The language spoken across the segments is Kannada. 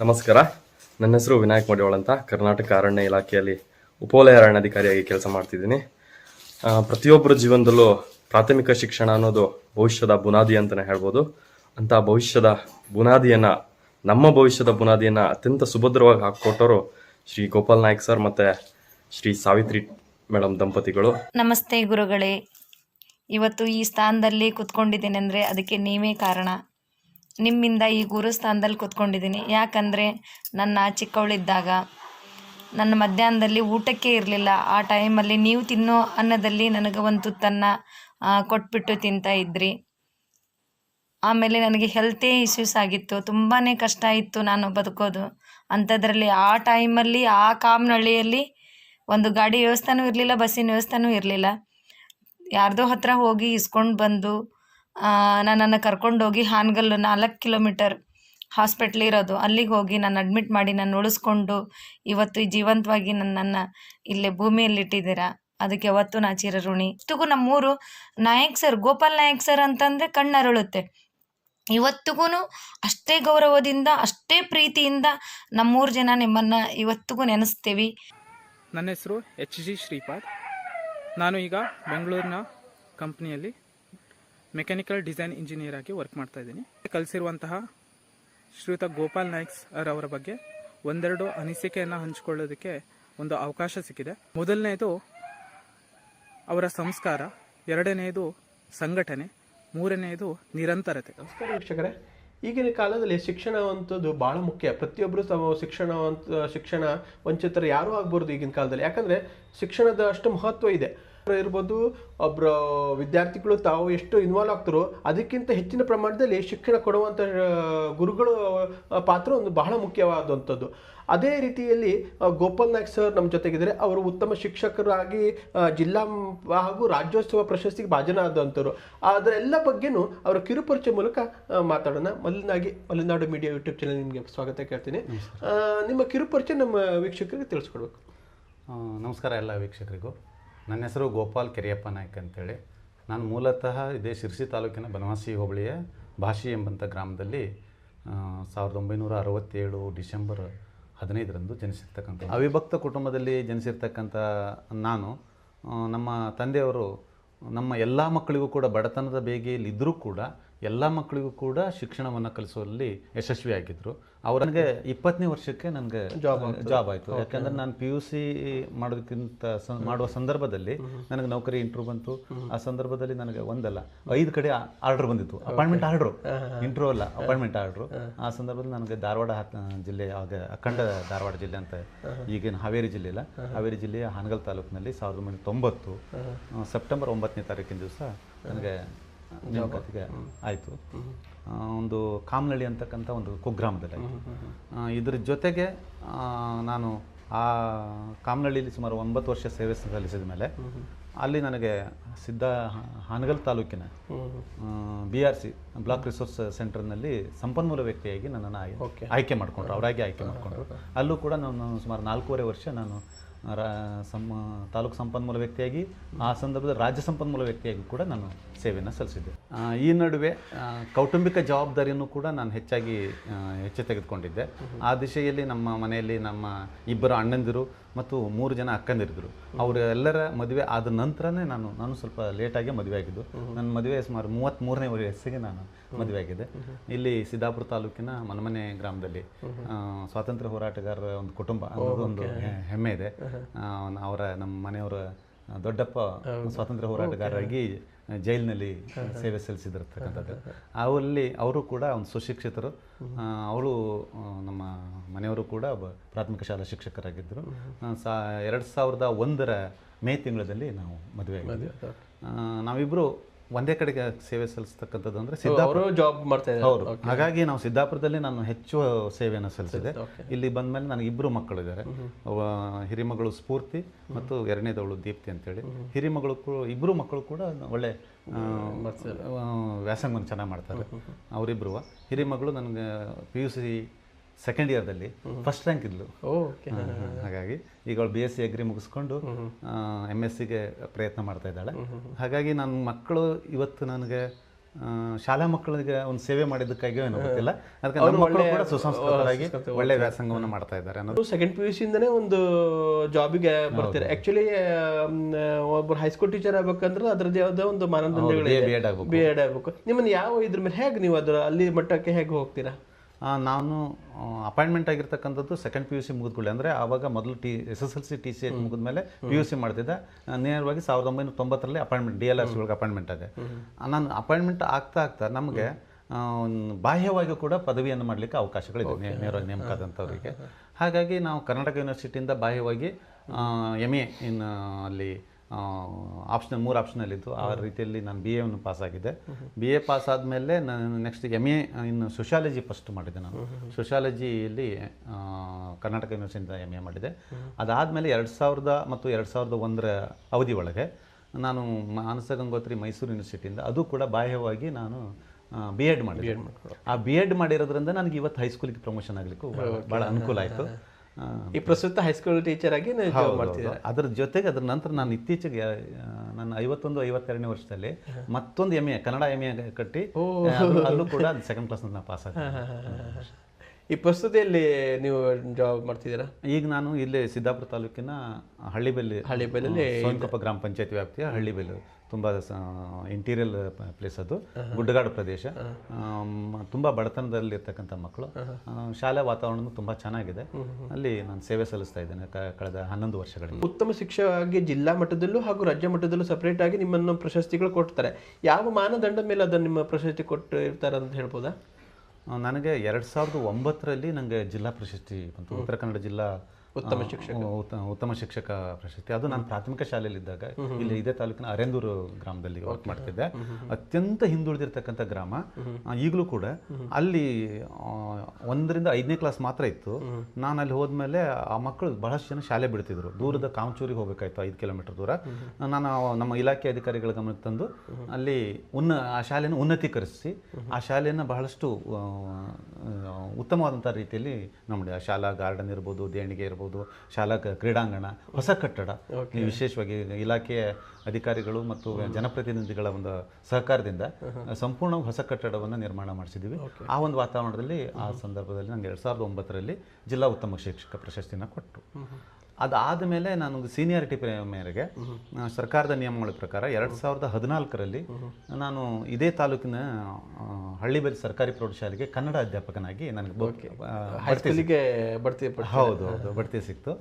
ನಮಸ್ಕಾರ. ನನ್ನ ಹೆಸರು ವಿನಾಯಕ್ ಮಡಿವಾಳ್ ಅಂತ ಕರ್ನಾಟಕ ಅರಣ್ಯ ಇಲಾಖೆಯಲ್ಲಿ ಉಪವಲಯ ಅರಣ್ಯಾಧಿಕಾರಿಯಾಗಿ ಕೆಲಸ ಮಾಡ್ತಿದ್ದೀನಿ. ಪ್ರತಿಯೊಬ್ಬರ ಜೀವನದಲ್ಲೂ ಪ್ರಾಥಮಿಕ ಶಿಕ್ಷಣ ಅನ್ನೋದು ಭವಿಷ್ಯದ ಬುನಾದಿ ಅಂತಲೇ ಹೇಳ್ಬೋದು. ಅಂತ ಭವಿಷ್ಯದ ಬುನಾದಿಯನ್ನು, ನಮ್ಮ ಭವಿಷ್ಯದ ಬುನಾದಿಯನ್ನು ಅತ್ಯಂತ ಸುಭದ್ರವಾಗಿ ಹಾಕಿಕೊಟ್ಟವರು ಶ್ರೀ ಗೋಪಾಲ್ ನಾಯ್ಕ್ ಸರ್ ಮತ್ತು ಶ್ರೀ ಸಾವಿತ್ರಿ ಮೇಡಮ್ ದಂಪತಿಗಳು. ನಮಸ್ತೆ ಗುರುಗಳೇ. ಇವತ್ತು ಈ ಸ್ಥಾನದಲ್ಲಿ ಕುತ್ಕೊಂಡಿದ್ದೇನೆಂದರೆ ಅದಕ್ಕೆ ನೀವೇ ಕಾರಣ. ನಿಮ್ಮಿಂದ ಈ ಗುರುಸ್ಥಾನದಲ್ಲಿ ಕೂತ್ಕೊಂಡಿದ್ದೀನಿ. ಯಾಕಂದರೆ ನನ್ನ ಚಿಕ್ಕವಳಿದ್ದಾಗ ನನ್ನ ಮಧ್ಯಾಹ್ನದಲ್ಲಿ ಊಟಕ್ಕೆ ಇರಲಿಲ್ಲ. ಆ ಟೈಮಲ್ಲಿ ನೀವು ತಿನ್ನೋ ಅನ್ನದಲ್ಲಿ ನನಗೆ ಒಂದು ತುತ್ತನ್ನು ಕೊಟ್ಬಿಟ್ಟು ತಿಂತಾ ಇದ್ರಿ. ಆಮೇಲೆ ನನಗೆ ಹೆಲ್ತೇ ಇಶ್ಯೂಸ್ ಆಗಿತ್ತು. ತುಂಬಾ ಕಷ್ಟ ಇತ್ತು ನಾನು ಬದುಕೋದು. ಅಂಥದ್ರಲ್ಲಿ ಆ ಟೈಮಲ್ಲಿ, ಆ ಕಾಮನಹಳ್ಳಿಯಲ್ಲಿ ಒಂದು ಗಾಡಿ ವ್ಯವಸ್ಥೆನೂ ಇರಲಿಲ್ಲ, ಬಸ್ಸಿನ ವ್ಯವಸ್ಥೆನೂ ಇರಲಿಲ್ಲ. ಯಾರ್ದೋ ಹತ್ರ ಹೋಗಿ ಇಸ್ಕೊಂಡು ಬಂದು ನನ್ನನ್ನು ಕರ್ಕೊಂಡೋಗಿ ಹಾನಗಲ್ಲು ನಾಲ್ಕು ಕಿಲೋಮೀಟರ್ ಹಾಸ್ಪಿಟ್ಲ್ ಇರೋದು. ಅಲ್ಲಿಗೆ ಹೋಗಿ ನಾನು ಅಡ್ಮಿಟ್ ಮಾಡಿ ನಾನು ಉಳಿಸ್ಕೊಂಡು ಇವತ್ತು ಜೀವಂತವಾಗಿ ನನ್ನನ್ನು ಇಲ್ಲೇ ಭೂಮಿಯಲ್ಲಿ ಇಟ್ಟಿದ್ದೀರಾ ಅದಕ್ಕೆ ಯಾವತ್ತೂ ನಾ ಚಿರಋಣಿ ಇಷ್ಟಿಗೂ ನಮ್ಮೂರು ನಾಯಕ್ ಸರ್, ಗೋಪಾಲ್ ನಾಯಕ್ ಸರ್ ಅಂತಂದರೆ ಕಣ್ಣರಳುತ್ತೆ. ಇವತ್ತಿಗೂ ಅಷ್ಟೇ ಗೌರವದಿಂದ, ಅಷ್ಟೇ ಪ್ರೀತಿಯಿಂದ ನಮ್ಮೂರು ಜನ ನಿಮ್ಮನ್ನು ಇವತ್ತಿಗೂ ನೆನೆಸ್ತೀವಿ. ನನ್ನ ಹೆಸರು ಎಚ್ ಜಿ ಶ್ರೀಪಾದ್. ನಾನು ಈಗ ಬೆಂಗಳೂರಿನ ಕಂಪ್ನಿಯಲ್ಲಿ ಮೆಕ್ಯಾನಿಕಲ್ ಡಿಸೈನ್ ಇಂಜಿನಿಯರ್ ಆಗಿ ವರ್ಕ್ ಮಾಡ್ತಾ ಇದ್ದೀನಿ. ಕಲಿಸಿರುವಂತಹ ಶ್ರೀಯುತ ಗೋಪಾಲ್ ನಾಯ್ಕ್ಸ್ ಅವರ ಬಗ್ಗೆ ಒಂದೆರಡು ಅನಿಸಿಕೆಯನ್ನು ಹಂಚಿಕೊಳ್ಳೋದಕ್ಕೆ ಒಂದು ಅವಕಾಶ ಸಿಕ್ಕಿದೆ. ಮೊದಲನೇದು ಅವರ ಸಂಸ್ಕಾರ ಎರಡನೆಯದು ಸಂಘಟನೆ ಮೂರನೆಯದು ನಿರಂತರತೆ. ನಮಸ್ಕಾರ ವೀಕ್ಷಕರೇ. ಈಗಿನ ಕಾಲದಲ್ಲಿ ಶಿಕ್ಷಣ ಅಂತದ್ದು ಭಾಳ ಮುಖ್ಯ. ಪ್ರತಿಯೊಬ್ಬರು ತಮ್ಮ ಶಿಕ್ಷಣ ಶಿಕ್ಷಣ ವಂಚಿತರು ಯಾರೂ ಆಗ್ಬಾರ್ದು ಈಗಿನ ಕಾಲದಲ್ಲಿ. ಯಾಕಂದರೆ ಶಿಕ್ಷಣದ ಅಷ್ಟು ಮಹತ್ವ ಇದೆ. ಇರ್ಬೋದು ಒಬ್ಬರು ವಿದ್ಯಾರ್ಥಿಗಳು ತಾವು ಎಷ್ಟು ಇನ್ವಾಲ್ವ್ ಆಗ್ತಾರೋ ಅದಕ್ಕಿಂತ ಹೆಚ್ಚಿನ ಪ್ರಮಾಣದಲ್ಲಿ ಶಿಕ್ಷಣ ಕೊಡುವಂಥ ಗುರುಗಳು ಪಾತ್ರ ಒಂದು ಬಹಳ ಮುಖ್ಯವಾದಂಥದ್ದು. ಅದೇ ರೀತಿಯಲ್ಲಿ ಗೋಪಾಲ್ ನಾಯ್ಕ್ ಸರ್ ನಮ್ಮ ಜೊತೆಗಿದ್ದಾರೆ. ಅವರು ಉತ್ತಮ ಶಿಕ್ಷಕರಾಗಿ ಜಿಲ್ಲಾ ಹಾಗೂ ರಾಜ್ಯೋತ್ಸವ ಪ್ರಶಸ್ತಿಗೆ ಭಾಜನರಾದಂಥವ್ರು. ಅದರೆಲ್ಲ ಬಗ್ಗೆನೂ ಅವರ ಕಿರುಪರಿಚಯ ಮೂಲಕ ಮಾತಾಡೋಣ. ಮೊದಲನಾಗಿ ಮಲೆನಾಡು ಮೀಡಿಯಾ ಯೂಟ್ಯೂಬ್ ಚಾನಲ್ ನಿಮಗೆ ಸ್ವಾಗತ ಕೇಳ್ತೀನಿ. ನಿಮ್ಮ ಕಿರುಪರಿಚಯ ನಮ್ಮ ವೀಕ್ಷಕರಿಗೆ ತಿಳಿಸ್ಕೊಡ್ಬೇಕು. ನಮಸ್ಕಾರ ಎಲ್ಲ ವೀಕ್ಷಕರಿಗೂ. ನನ್ನ ಹೆಸರು ಗೋಪಾಲ್ ಕೆರಿಯಪ್ಪ ನಾಯ್ಕ ಅಂತೇಳಿ. ನಾನು ಮೂಲತಃ ಇದೇ ಶಿರ್ಸಿ ತಾಲೂಕಿನ ಬನವಾಸಿ ಹೋಬಳಿಯ ಭಾಷಿ ಎಂಬಂಥ ಗ್ರಾಮದಲ್ಲಿ ಸಾವಿರದ ಒಂಬೈನೂರ ಅರವತ್ತೇಳು ಡಿಸೆಂಬರ್ ಹದಿನೈದರಂದು ಜನಿಸಿರ್ತಕ್ಕಂಥ ಅವಿಭಕ್ತ ಕುಟುಂಬದಲ್ಲಿ ಜನಿಸಿರ್ತಕ್ಕಂಥ ನಾನು ನಮ್ಮ ತಂದೆಯವರು ನಮ್ಮ ಎಲ್ಲ ಮಕ್ಕಳಿಗೂ ಕೂಡ ಬಡತನದ ಬೇಗೆಯಲ್ಲಿ ಇದ್ದರೂ ಕೂಡ ಎಲ್ಲ ಮಕ್ಕಳಿಗೂ ಕೂಡ ಶಿಕ್ಷಣವನ್ನು ಕಲಿಸುವಲ್ಲಿ ಯಶಸ್ವಿಯಾಗಿದ್ದರು ಅವ್ರು ನನಗೆ ಇಪ್ಪತ್ತನೇ ವರ್ಷಕ್ಕೆ ನನಗೆ ಜಾಬ್ ಜಾಬ್ ಆಯಿತು. ಯಾಕಂದ್ರೆ ನಾನು ಪಿ ಯು ಸಿ ಮಾಡೋದಕ್ಕಿಂತ ಮಾಡುವ ಸಂದರ್ಭದಲ್ಲಿ ನನಗೆ ನೌಕರಿ ಇಂಟ್ರೂ ಬಂತು. ಆ ಸಂದರ್ಭದಲ್ಲಿ ನನಗೆ ಒಂದಲ್ಲ ಐದು ಕಡೆ ಆರ್ಡರ್ ಬಂದಿತ್ತು. ಅಪಾಯಿಂಟ್ಮೆಂಟ್ ಆರ್ಡ್ರು ಇಂಟ್ರೂ ಅಲ್ಲ ಅಪಾಯಿಂಟ್ಮೆಂಟ್ ಆರ್ಡ್ರು ಆ ಸಂದರ್ಭದಲ್ಲಿ ನನಗೆ ಧಾರವಾಡ ಜಿಲ್ಲೆ ಆಗ ಅಖಂಡ ಧಾರವಾಡ ಜಿಲ್ಲೆ ಅಂತ ಈಗಿನ ಹಾವೇರಿ ಜಿಲ್ಲೆ ಇಲ್ಲ. ಹಾವೇರಿ ಜಿಲ್ಲೆಯ ಹಾನಗಲ್ ತಾಲೂಕಿನಲ್ಲಿ ಸಾವಿರದ ಒಂಬೈನೂರ ತೊಂಬತ್ತು ಸೆಪ್ಟೆಂಬರ್ ಒಂಬತ್ತನೇ ತಾರೀಕಿನ ದಿವಸ ನನಗೆ ನೇಮಕಾತಿಗೆ ಆಯಿತು. ಒಂದು ಕಾಮ್ನಳ್ಳಿ ಅಂತಕ್ಕಂಥ ಒಂದು ಕುಗ್ರಾಮದಲ್ಲಿ ಇದ್ರ ಜೊತೆಗೆ ನಾನು ಆ ಕಾಮ್ನಳ್ಳಿಯಲ್ಲಿ ಸುಮಾರು ಒಂಬತ್ತು ವರ್ಷ ಸೇವೆ ಸಲ್ಲಿಸಿದ ಮೇಲೆ ಅಲ್ಲಿ ನನಗೆ ಸಿದ್ಧ ಹಾನಗಲ್ ತಾಲೂಕಿನ B R C block resource ಸೆಂಟರ್ನಲ್ಲಿ ಸಂಪನ್ಮೂಲ ವ್ಯಕ್ತಿಯಾಗಿ ನನ್ನನ್ನು ಆಯ್- ಆಯ್ಕೆ ಮಾಡಿಕೊಂಡ್ರು. ಅವರಾಗಿ ಆಯ್ಕೆ ಮಾಡಿಕೊಂಡ್ರು. ಅಲ್ಲೂ ಕೂಡ ನಾನು ಸುಮಾರು ನಾಲ್ಕೂವರೆ ವರ್ಷ ನಾನು ರಾ ಸಮ ತಾಲೂಕು ಸಂಪನ್ಮೂಲ ವ್ಯಕ್ತಿಯಾಗಿ, ಆ ಸಂದರ್ಭದಲ್ಲಿ ರಾಜ್ಯ ಸಂಪನ್ಮೂಲ ವ್ಯಕ್ತಿಯಾಗಿ ಕೂಡ ನಾನು ಸೇವೆಯನ್ನು ಸಲ್ಲಿಸಿದ್ದೆ. ಈ ನಡುವೆ ಕೌಟುಂಬಿಕ ಜವಾಬ್ದಾರಿಯನ್ನು ಕೂಡ ನಾನು ಹೆಚ್ಚಾಗಿ ಹೆಚ್ಚು ತೆಗೆದುಕೊಂಡಿದ್ದೆ. ಆ ದಿಶೆಯಲ್ಲಿ ನಮ್ಮ ಮನೆಯಲ್ಲಿ ನಮ್ಮ ಇಬ್ಬರು ಅಣ್ಣಂದಿರು ಮತ್ತು ಮೂರು ಜನ ಅಕ್ಕಂದಿರಿದ್ರು. ಅವರೆಲ್ಲರ ಮದುವೆ ಆದ ನಂತರನೇ ನಾನು ನಾನು ಸ್ವಲ್ಪ ಲೇಟಾಗಿ ಮದುವೆ ಆಗಿದ್ದು. ನನ್ನ ಮದುವೆ ಸುಮಾರು ಮೂವತ್ತ್ಮೂರನೇ ವಯಸ್ಸಿಗೆ ನಾನು ಮದುವೆ ಆಗಿದೆ ಇಲ್ಲಿ ಸಿದ್ದಾಪುರ ತಾಲೂಕಿನ ಮನಮನೆ ಗ್ರಾಮದಲ್ಲಿ ಸ್ವಾತಂತ್ರ್ಯ ಹೋರಾಟಗಾರರ ಒಂದು ಕುಟುಂಬ ಅನ್ನೋದು ಒಂದು ಹೆಮ್ಮೆ ಇದೆ. ಅವರ ನಮ್ಮ ಮನೆಯವರ ದೊಡ್ಡಪ್ಪ ಸ್ವಾತಂತ್ರ್ಯ ಹೋರಾಟಗಾರರಾಗಿ ಜೈಲಿನಲ್ಲಿ ಸೇವೆ ಸಲ್ಲಿಸಿದಿರ್ತಕ್ಕಂಥದ್ದು. ಅವರಲ್ಲಿ ಅವರು ಕೂಡ ಒಂದು ಸುಶಿಕ್ಷಿತರು. ಅವಳು ನಮ್ಮ ಮನೆಯವರು ಕೂಡ ಒಬ್ಬ ಪ್ರಾಥಮಿಕ ಶಾಲಾ ಶಿಕ್ಷಕರಾಗಿದ್ದರು. ಸಾ ಎರಡು ಸಾವಿರದ ಒಂದರ ಮೇ ತಿಂಗಳಲ್ಲಿ ನಾವು ಮದುವೆ ಆಗಿದ್ವಿ ನಾವಿಬ್ಬರು ಒಂದೇ ಕಡೆಗೆ ಸೇವೆ ಸಲ್ಲಿಸ್ತಕ್ಕಂಥದ್ದು ಅಂದರೆ ಸಿದ್ದಾಪುರ. ಜಾಬ್ ಮಾಡ್ತಾ ಇದ್ದಾರೆ. ಹಾಗಾಗಿ ನಾವು ಸಿದ್ದಾಪುರದಲ್ಲಿ ನಾನು ಹೆಚ್ಚು ಸೇವೆಯನ್ನು ಸಲ್ಲಿಸಿದೆ. ಇಲ್ಲಿ ಬಂದ್ಮೇಲೆ ನನಗೆ ಇಬ್ಬರು ಮಕ್ಕಳಿದ್ದಾರೆ. ಹಿರಿಮಗಳು ಸ್ಫೂರ್ತಿ ಮತ್ತು ಎರಡನೇದವಳು ದೀಪ್ತಿ ಅಂತೇಳಿ. ಹಿರಿಮಗಳು ಇಬ್ಬರು ಮಕ್ಕಳು ಕೂಡ ಒಳ್ಳೆ ವ್ಯಾಸಂಗವನ್ನು ಚೆನ್ನಾಗಿ ಮಾಡ್ತಾರೆ. ಅವರಿಬ್ಬರು ಹಿರಿಮಗಳು ನನಗೆ ಪಿ ಯು ಸಿ ಸೆಕೆಂಡ್ ಇಯರ್ದಲ್ಲಿ ಫಸ್ಟ್ ರ್ಯಾಂಕ್ ಇದ್ಲು. ಹಾಗಾಗಿ ಈಗ ಅವಳು ಬಿ ಎಸ್ ಸಿ ಅಗ್ರಿ ಮುಗಿಸ್ಕೊಂಡು ಎಂ ಎಸ್ ಸಿಗೆ ಪ್ರಯತ್ನ ಮಾಡ್ತಾ ಇದ್ದಾಳೆ. ಹಾಗಾಗಿ ನನ್ನ ಮಕ್ಕಳು ಇವತ್ತು ನನಗೆ ಶಾಲಾ ಮಕ್ಕಳಿಗೆ ಒಂದು ಸೇವೆ ಮಾಡಿದ್ದಕ್ಕಾಗಿ ಏನೋ ಗೊತ್ತಿಲ್ಲ. ಅದಕ್ಕೆ ನಮ್ಮ ಮಕ್ಕಳು ಕೂಡ ಸುಸಂಸ್ಕೃತರಾಗಿ ಒಳ್ಳೆ ವ್ಯಾಸಂಗವನ್ನು ಮಾಡ್ತಾ ಇದ್ದಾರೆ ಅನ್ನೋದು. ಸೆಕೆಂಡ್ ಪಿ ಯು ಸಿಯಿಂದನೇ ಒಂದು ಜಾಬಿಗೆ ಬರ್ತಾರೆ. ಆ್ಯಕ್ಚುಲಿ ಒಬ್ಬರು ಹೈಸ್ಕೂಲ್ ಟೀಚರ್ ಆಗ್ಬೇಕಂದ್ರೆ ಅದ್ರದ್ದು ಯಾವುದೋ ಒಂದು ಮಾನದಂಡಗಳು ಬಿ ಎಡ್ ಆಗಬೇಕು. ಬಿ ಎಡ್ ಆಗಬೇಕು. ನಿಮ್ಮನ್ನು ಯಾವ ಇದ್ರ ಮೇಲೆ ಹೇಗೆ ನೀವು ಅದರ ಅಲ್ಲಿ ಮಟ್ಟಕ್ಕೆ ಹೇಗೆ ಹೋಗ್ತೀರಾ? ನಾನು ಅಪಾಯಿಂಟ್ಮೆಂಟ್ ಆಗಿರ್ತಕ್ಕಂಥದ್ದು ಸೆಕೆಂಡ್ ಪಿ ಯು ಸಿ ಮುಗಿದ್ಕೊಳ್ಳಿ ಅಂದರೆ ಆವಾಗ ಮೊದಲು T S S L C T C ಮುಗಿದ ಮೇಲೆ ಪಿ ಯು ಸಿ ಮಾಡ್ತಿದ್ದೆ. ನೇರವಾಗಿ ಸಾವಿರದ ಒಂಬೈನೂರ ತೊಂಬತ್ತರಲ್ಲಿ ಅಪಾಯಿಂಟ್ಮೆಂಟ್ ಡಿ ಎಲ್ ಎಸ್ ಒಳಗೆ ಅಪಾಯಿಂಟ್ಮೆಂಟ್ ಆದೆ ನಾನು ಅಪಾಯಿಂಟ್ಮೆಂಟ್ ಆಗ್ತಾ ಆಗ್ತಾ ನಮಗೆ ಬಾಹ್ಯವಾಗಿ ಕೂಡ ಪದವಿಯನ್ನು ಮಾಡಲಿಕ್ಕೆ ಅವಕಾಶಗಳಿದೆ ನೇರವಾಗಿ ನೇಮಕಾದಂಥವರಿಗೆ ಹಾಗಾಗಿ ನಾವು ಕರ್ನಾಟಕ ಯೂನಿವರ್ಸಿಟಿಯಿಂದ ಬಾಹ್ಯವಾಗಿ ಎಂ ಎ ಇನ್ ಅಲ್ಲಿ ಆಪ್ಷನಲ್ ಮೂರು ಆಪ್ಷನಲ್ಲಿ ಇತ್ತು ಆ ರೀತಿಯಲ್ಲಿ ನಾನು ಬಿ ಎನ್ನು ಪಾಸ್ ಆಗಿದ್ದೆ. ಬಿ ಎ ಪಾಸ್ ಆದಮೇಲೆ ನಾನು ನೆಕ್ಸ್ಟ್ ಎಂ ಎ ಇನ್ನು ಸೋಷಾಲಜಿ ಫಸ್ಟ್ ಮಾಡಿದ್ದೆ ನಾನು. ಸೋಷಾಲಜಿಯಲ್ಲಿ ಕರ್ನಾಟಕ ಯೂನಿವರ್ಸಿಟಿಯಿಂದ ಎಂ ಎ ಮಾಡಿದೆ. ಅದಾದಮೇಲೆ ಎರಡು ಸಾವಿರದ ಮತ್ತು ಎರಡು ಸಾವಿರದ ಒಂದರ ಅವಧಿ ಒಳಗೆ ನಾನು ಮಾನಸ ಗಂಗೋತ್ರಿ ಮೈಸೂರು ಯೂನಿವರ್ಸಿಟಿಯಿಂದ ಅದು ಕೂಡ ಬಾಹ್ಯವಾಗಿ ನಾನು ಬಿ ಎಡ್ ಮಾಡಿದೆ. ಆ ಬಿ ಎಡ್ ಮಾಡಿರೋದ್ರಿಂದ ನನಗೆ ಇವತ್ತು ಹೈಸ್ಕೂಲಿಗೆ ಪ್ರಮೋಷನ್ ಆಗಲಿಕ್ಕೂ ಭಾಳ ಅನುಕೂಲ ಆಯಿತು. ಈ ಪ್ರಸ್ತುತ ಹೈಸ್ಕೂಲ್ ಟೀಚರ್ ಆಗಿ ಅದರ ಜಾಬ್ ಮಾಡ್ತಿದ್ದೀರಾ? ಅದ್ರ ಜೊತೆಗೆ ಅದರ ನಂತರ ನಾನು ಇತ್ತೀಚೆಗೆ ನನ್ನ ಐವತ್ತೊಂದು ಐವತ್ತೆರಡನೇ ವರ್ಷದಲ್ಲಿ ಮತ್ತೊಂದು M A Kannada M A ಕಟ್ಟಿ ಅಲ್ಲೂ- ಅಲ್ಲೂ ಕೂಡ ಸೆಕೆಂಡ್ ಕ್ಲಾಸ್ ನಾನು ಪಾಸ್ ಆಗಿ ಈ ಪ್ರಸ್ತುತಿಯಲ್ಲಿ ನೀವು ಜಾಬ್ ಮಾಡ್ತಿದ್ದೀರಾ? ಈಗ ನಾನು ಇಲ್ಲಿ ಸಿದ್ದಾಪುರ ತಾಲೂಕಿನ ಹಳ್ಳಿಬೆಲ್ಲಿ ಹಳ್ಳಿಬೆಲ್ಲಿ ಸೋನ್ಕೊಪ್ಪ ಗ್ರಾಮ ಪಂಚಾಯತ್ ವ್ಯಾಪ್ತಿಯ ಹಳ್ಳಿಬೆಲ್ಲು. ತುಂಬ ಇಂಟೀರಿಯಲ್ ಪ್ಲೇಸ್ ಅದು. ಗುಡ್ಡಗಾಡು ಪ್ರದೇಶ. ತುಂಬ ಬಡತನದಲ್ಲಿರ್ತಕ್ಕಂಥ ಮಕ್ಕಳು. ಶಾಲೆ ವಾತಾವರಣ ತುಂಬ ಚೆನ್ನಾಗಿದೆ. ಅಲ್ಲಿ ನಾನು ಸೇವೆ ಸಲ್ಲಿಸ್ತಾ ಇದ್ದೇನೆ ಕಳೆದ ಹನ್ನೊಂದು ವರ್ಷಗಳಿಂದ. ಉತ್ತಮ ಶಿಕ್ಷಕವಾಗಿ ಜಿಲ್ಲಾ ಮಟ್ಟದಲ್ಲೂ ಹಾಗೂ ರಾಜ್ಯ ಮಟ್ಟದಲ್ಲೂ ಸಪರೇಟ್ ಆಗಿ ನಿಮ್ಮನ್ನು ಪ್ರಶಸ್ತಿಗಳು ಕೊಡ್ತಾರೆ. ಯಾವ ಮಾನದಂಡ ಮೇಲೆ ಅದನ್ನು ನಿಮ್ಮ ಪ್ರಶಸ್ತಿ ಕೊಟ್ಟು ಇರ್ತಾರೆ ಅಂತ ಹೇಳ್ಬೋದಾ ನನಗೆ ಎರಡು ಸಾವಿರದ ಒಂಬತ್ತರಲ್ಲಿ ನನಗೆ ಜಿಲ್ಲಾ ಪ್ರಶಸ್ತಿ ಬಂತು. ಉತ್ತರ ಕನ್ನಡ ಜಿಲ್ಲಾ ಉತ್ತಮ ಶಿಕ್ಷಕ. ಉತ್ತಮ ಶಿಕ್ಷಕ ಪ್ರಶಸ್ತಿ. ಅದು ನಾನು ಪ್ರಾಥಮಿಕ ಶಾಲೆಯಲ್ಲಿ ಇದ್ದಾಗ ಇಲ್ಲಿ ಇದೇ ತಾಲೂಕಿನ ಅರೆಂದೂರು ಗ್ರಾಮದಲ್ಲಿ ವರ್ಕ್ ಮಾಡ್ತಿದ್ದೆ. ಅತ್ಯಂತ ಹಿಂದುಳಿದಿರ್ತಕ್ಕಂಥ ಗ್ರಾಮ. ಈಗಲೂ ಕೂಡ ಅಲ್ಲಿ ಒಂದರಿಂದ ಐದನೇ ಕ್ಲಾಸ್ ಮಾತ್ರ ಇತ್ತು. ನಾನು ಅಲ್ಲಿ ಹೋದ್ಮೇಲೆ ಆ ಮಕ್ಕಳು ಬಹಳಷ್ಟು ಜನ ಶಾಲೆ ಬಿಡ್ತಿದ್ರು. ದೂರದ ಕಾಮಚೂರಿಗೆ ಹೋಗಬೇಕಾಯ್ತು ಐದು ಕಿಲೋಮೀಟರ್ ದೂರ. ನಾನು ನಮ್ಮ ಇಲಾಖೆ ಅಧಿಕಾರಿಗಳ ಗಮನಕ್ಕೆ ತಂದು ಅಲ್ಲಿ ಉನ್ನ ಆ ಶಾಲೆಯನ್ನು ಉನ್ನತೀಕರಿಸಿ ಆ ಶಾಲೆಯನ್ನು ಬಹಳಷ್ಟು ಉತ್ತಮವಾದಂಥ ರೀತಿಯಲ್ಲಿ ನಮ್ಮ ಶಾಲಾ ಗಾರ್ಡನ್ ಇರ್ಬೋದು ದೇಣಿಗೆ ಇರ್ಬೋದು ಶಾಲಾ ಕ- ಕ್ರೀಡಾಂಗಣ ಹೊಸ ಕಟ್ಟಡ. ವಿಶೇಷವಾಗಿ ಇಲಾಖೆಯ ಅಧಿಕಾರಿಗಳು ಮತ್ತು ಜನಪ್ರತಿನಿಧಿಗಳ ಒಂದು ಸಹಕಾರದಿಂದ ಸಂಪೂರ್ಣ ಹೊಸ ಕಟ್ಟಡವನ್ನು ನಿರ್ಮಾಣ ಮಾಡಿಸಿದ್ವಿ. ಆ ಒಂದು ವಾತಾವರಣದಲ್ಲಿ ಆ ಸಂದರ್ಭದಲ್ಲಿ ನಂಗೆ ಎರಡು ಸಾವಿರದ ಒಂಬತ್ತರಲ್ಲಿ ಜಿಲ್ಲಾ ಉತ್ತಮ ಶಿಕ್ಷಕ ಪ್ರಶಸ್ತಿನ ಕೊಟ್ಟರು. ಅದಾದ ಮೇಲೆ ನಾನೊಂದು ಸೀನಿಯಾರಿಟಿ ಮೇರೆಗೆ ಸರ್ಕಾರದ ನಿಯಮಗಳ ಪ್ರಕಾರ ಎರಡು ಸಾವಿರದ ಹದಿನಾಲ್ಕರಲ್ಲಿ ನಾನು ಇದೇ ತಾಲೂಕಿನ ಆ, ಹಳ್ಳಿಬೆಲ್ ಸರ್ಕಾರಿ ಪ್ರೌಢಶಾಲೆಗೆ ಕನ್ನಡ ಅಧ್ಯಾಪಕನಾಗಿ ನನಗೆ ಬಡ್ತಿ ಹೌದು ಹೌದು ಬಡ್ತಿ ಸಿಕ್ತು.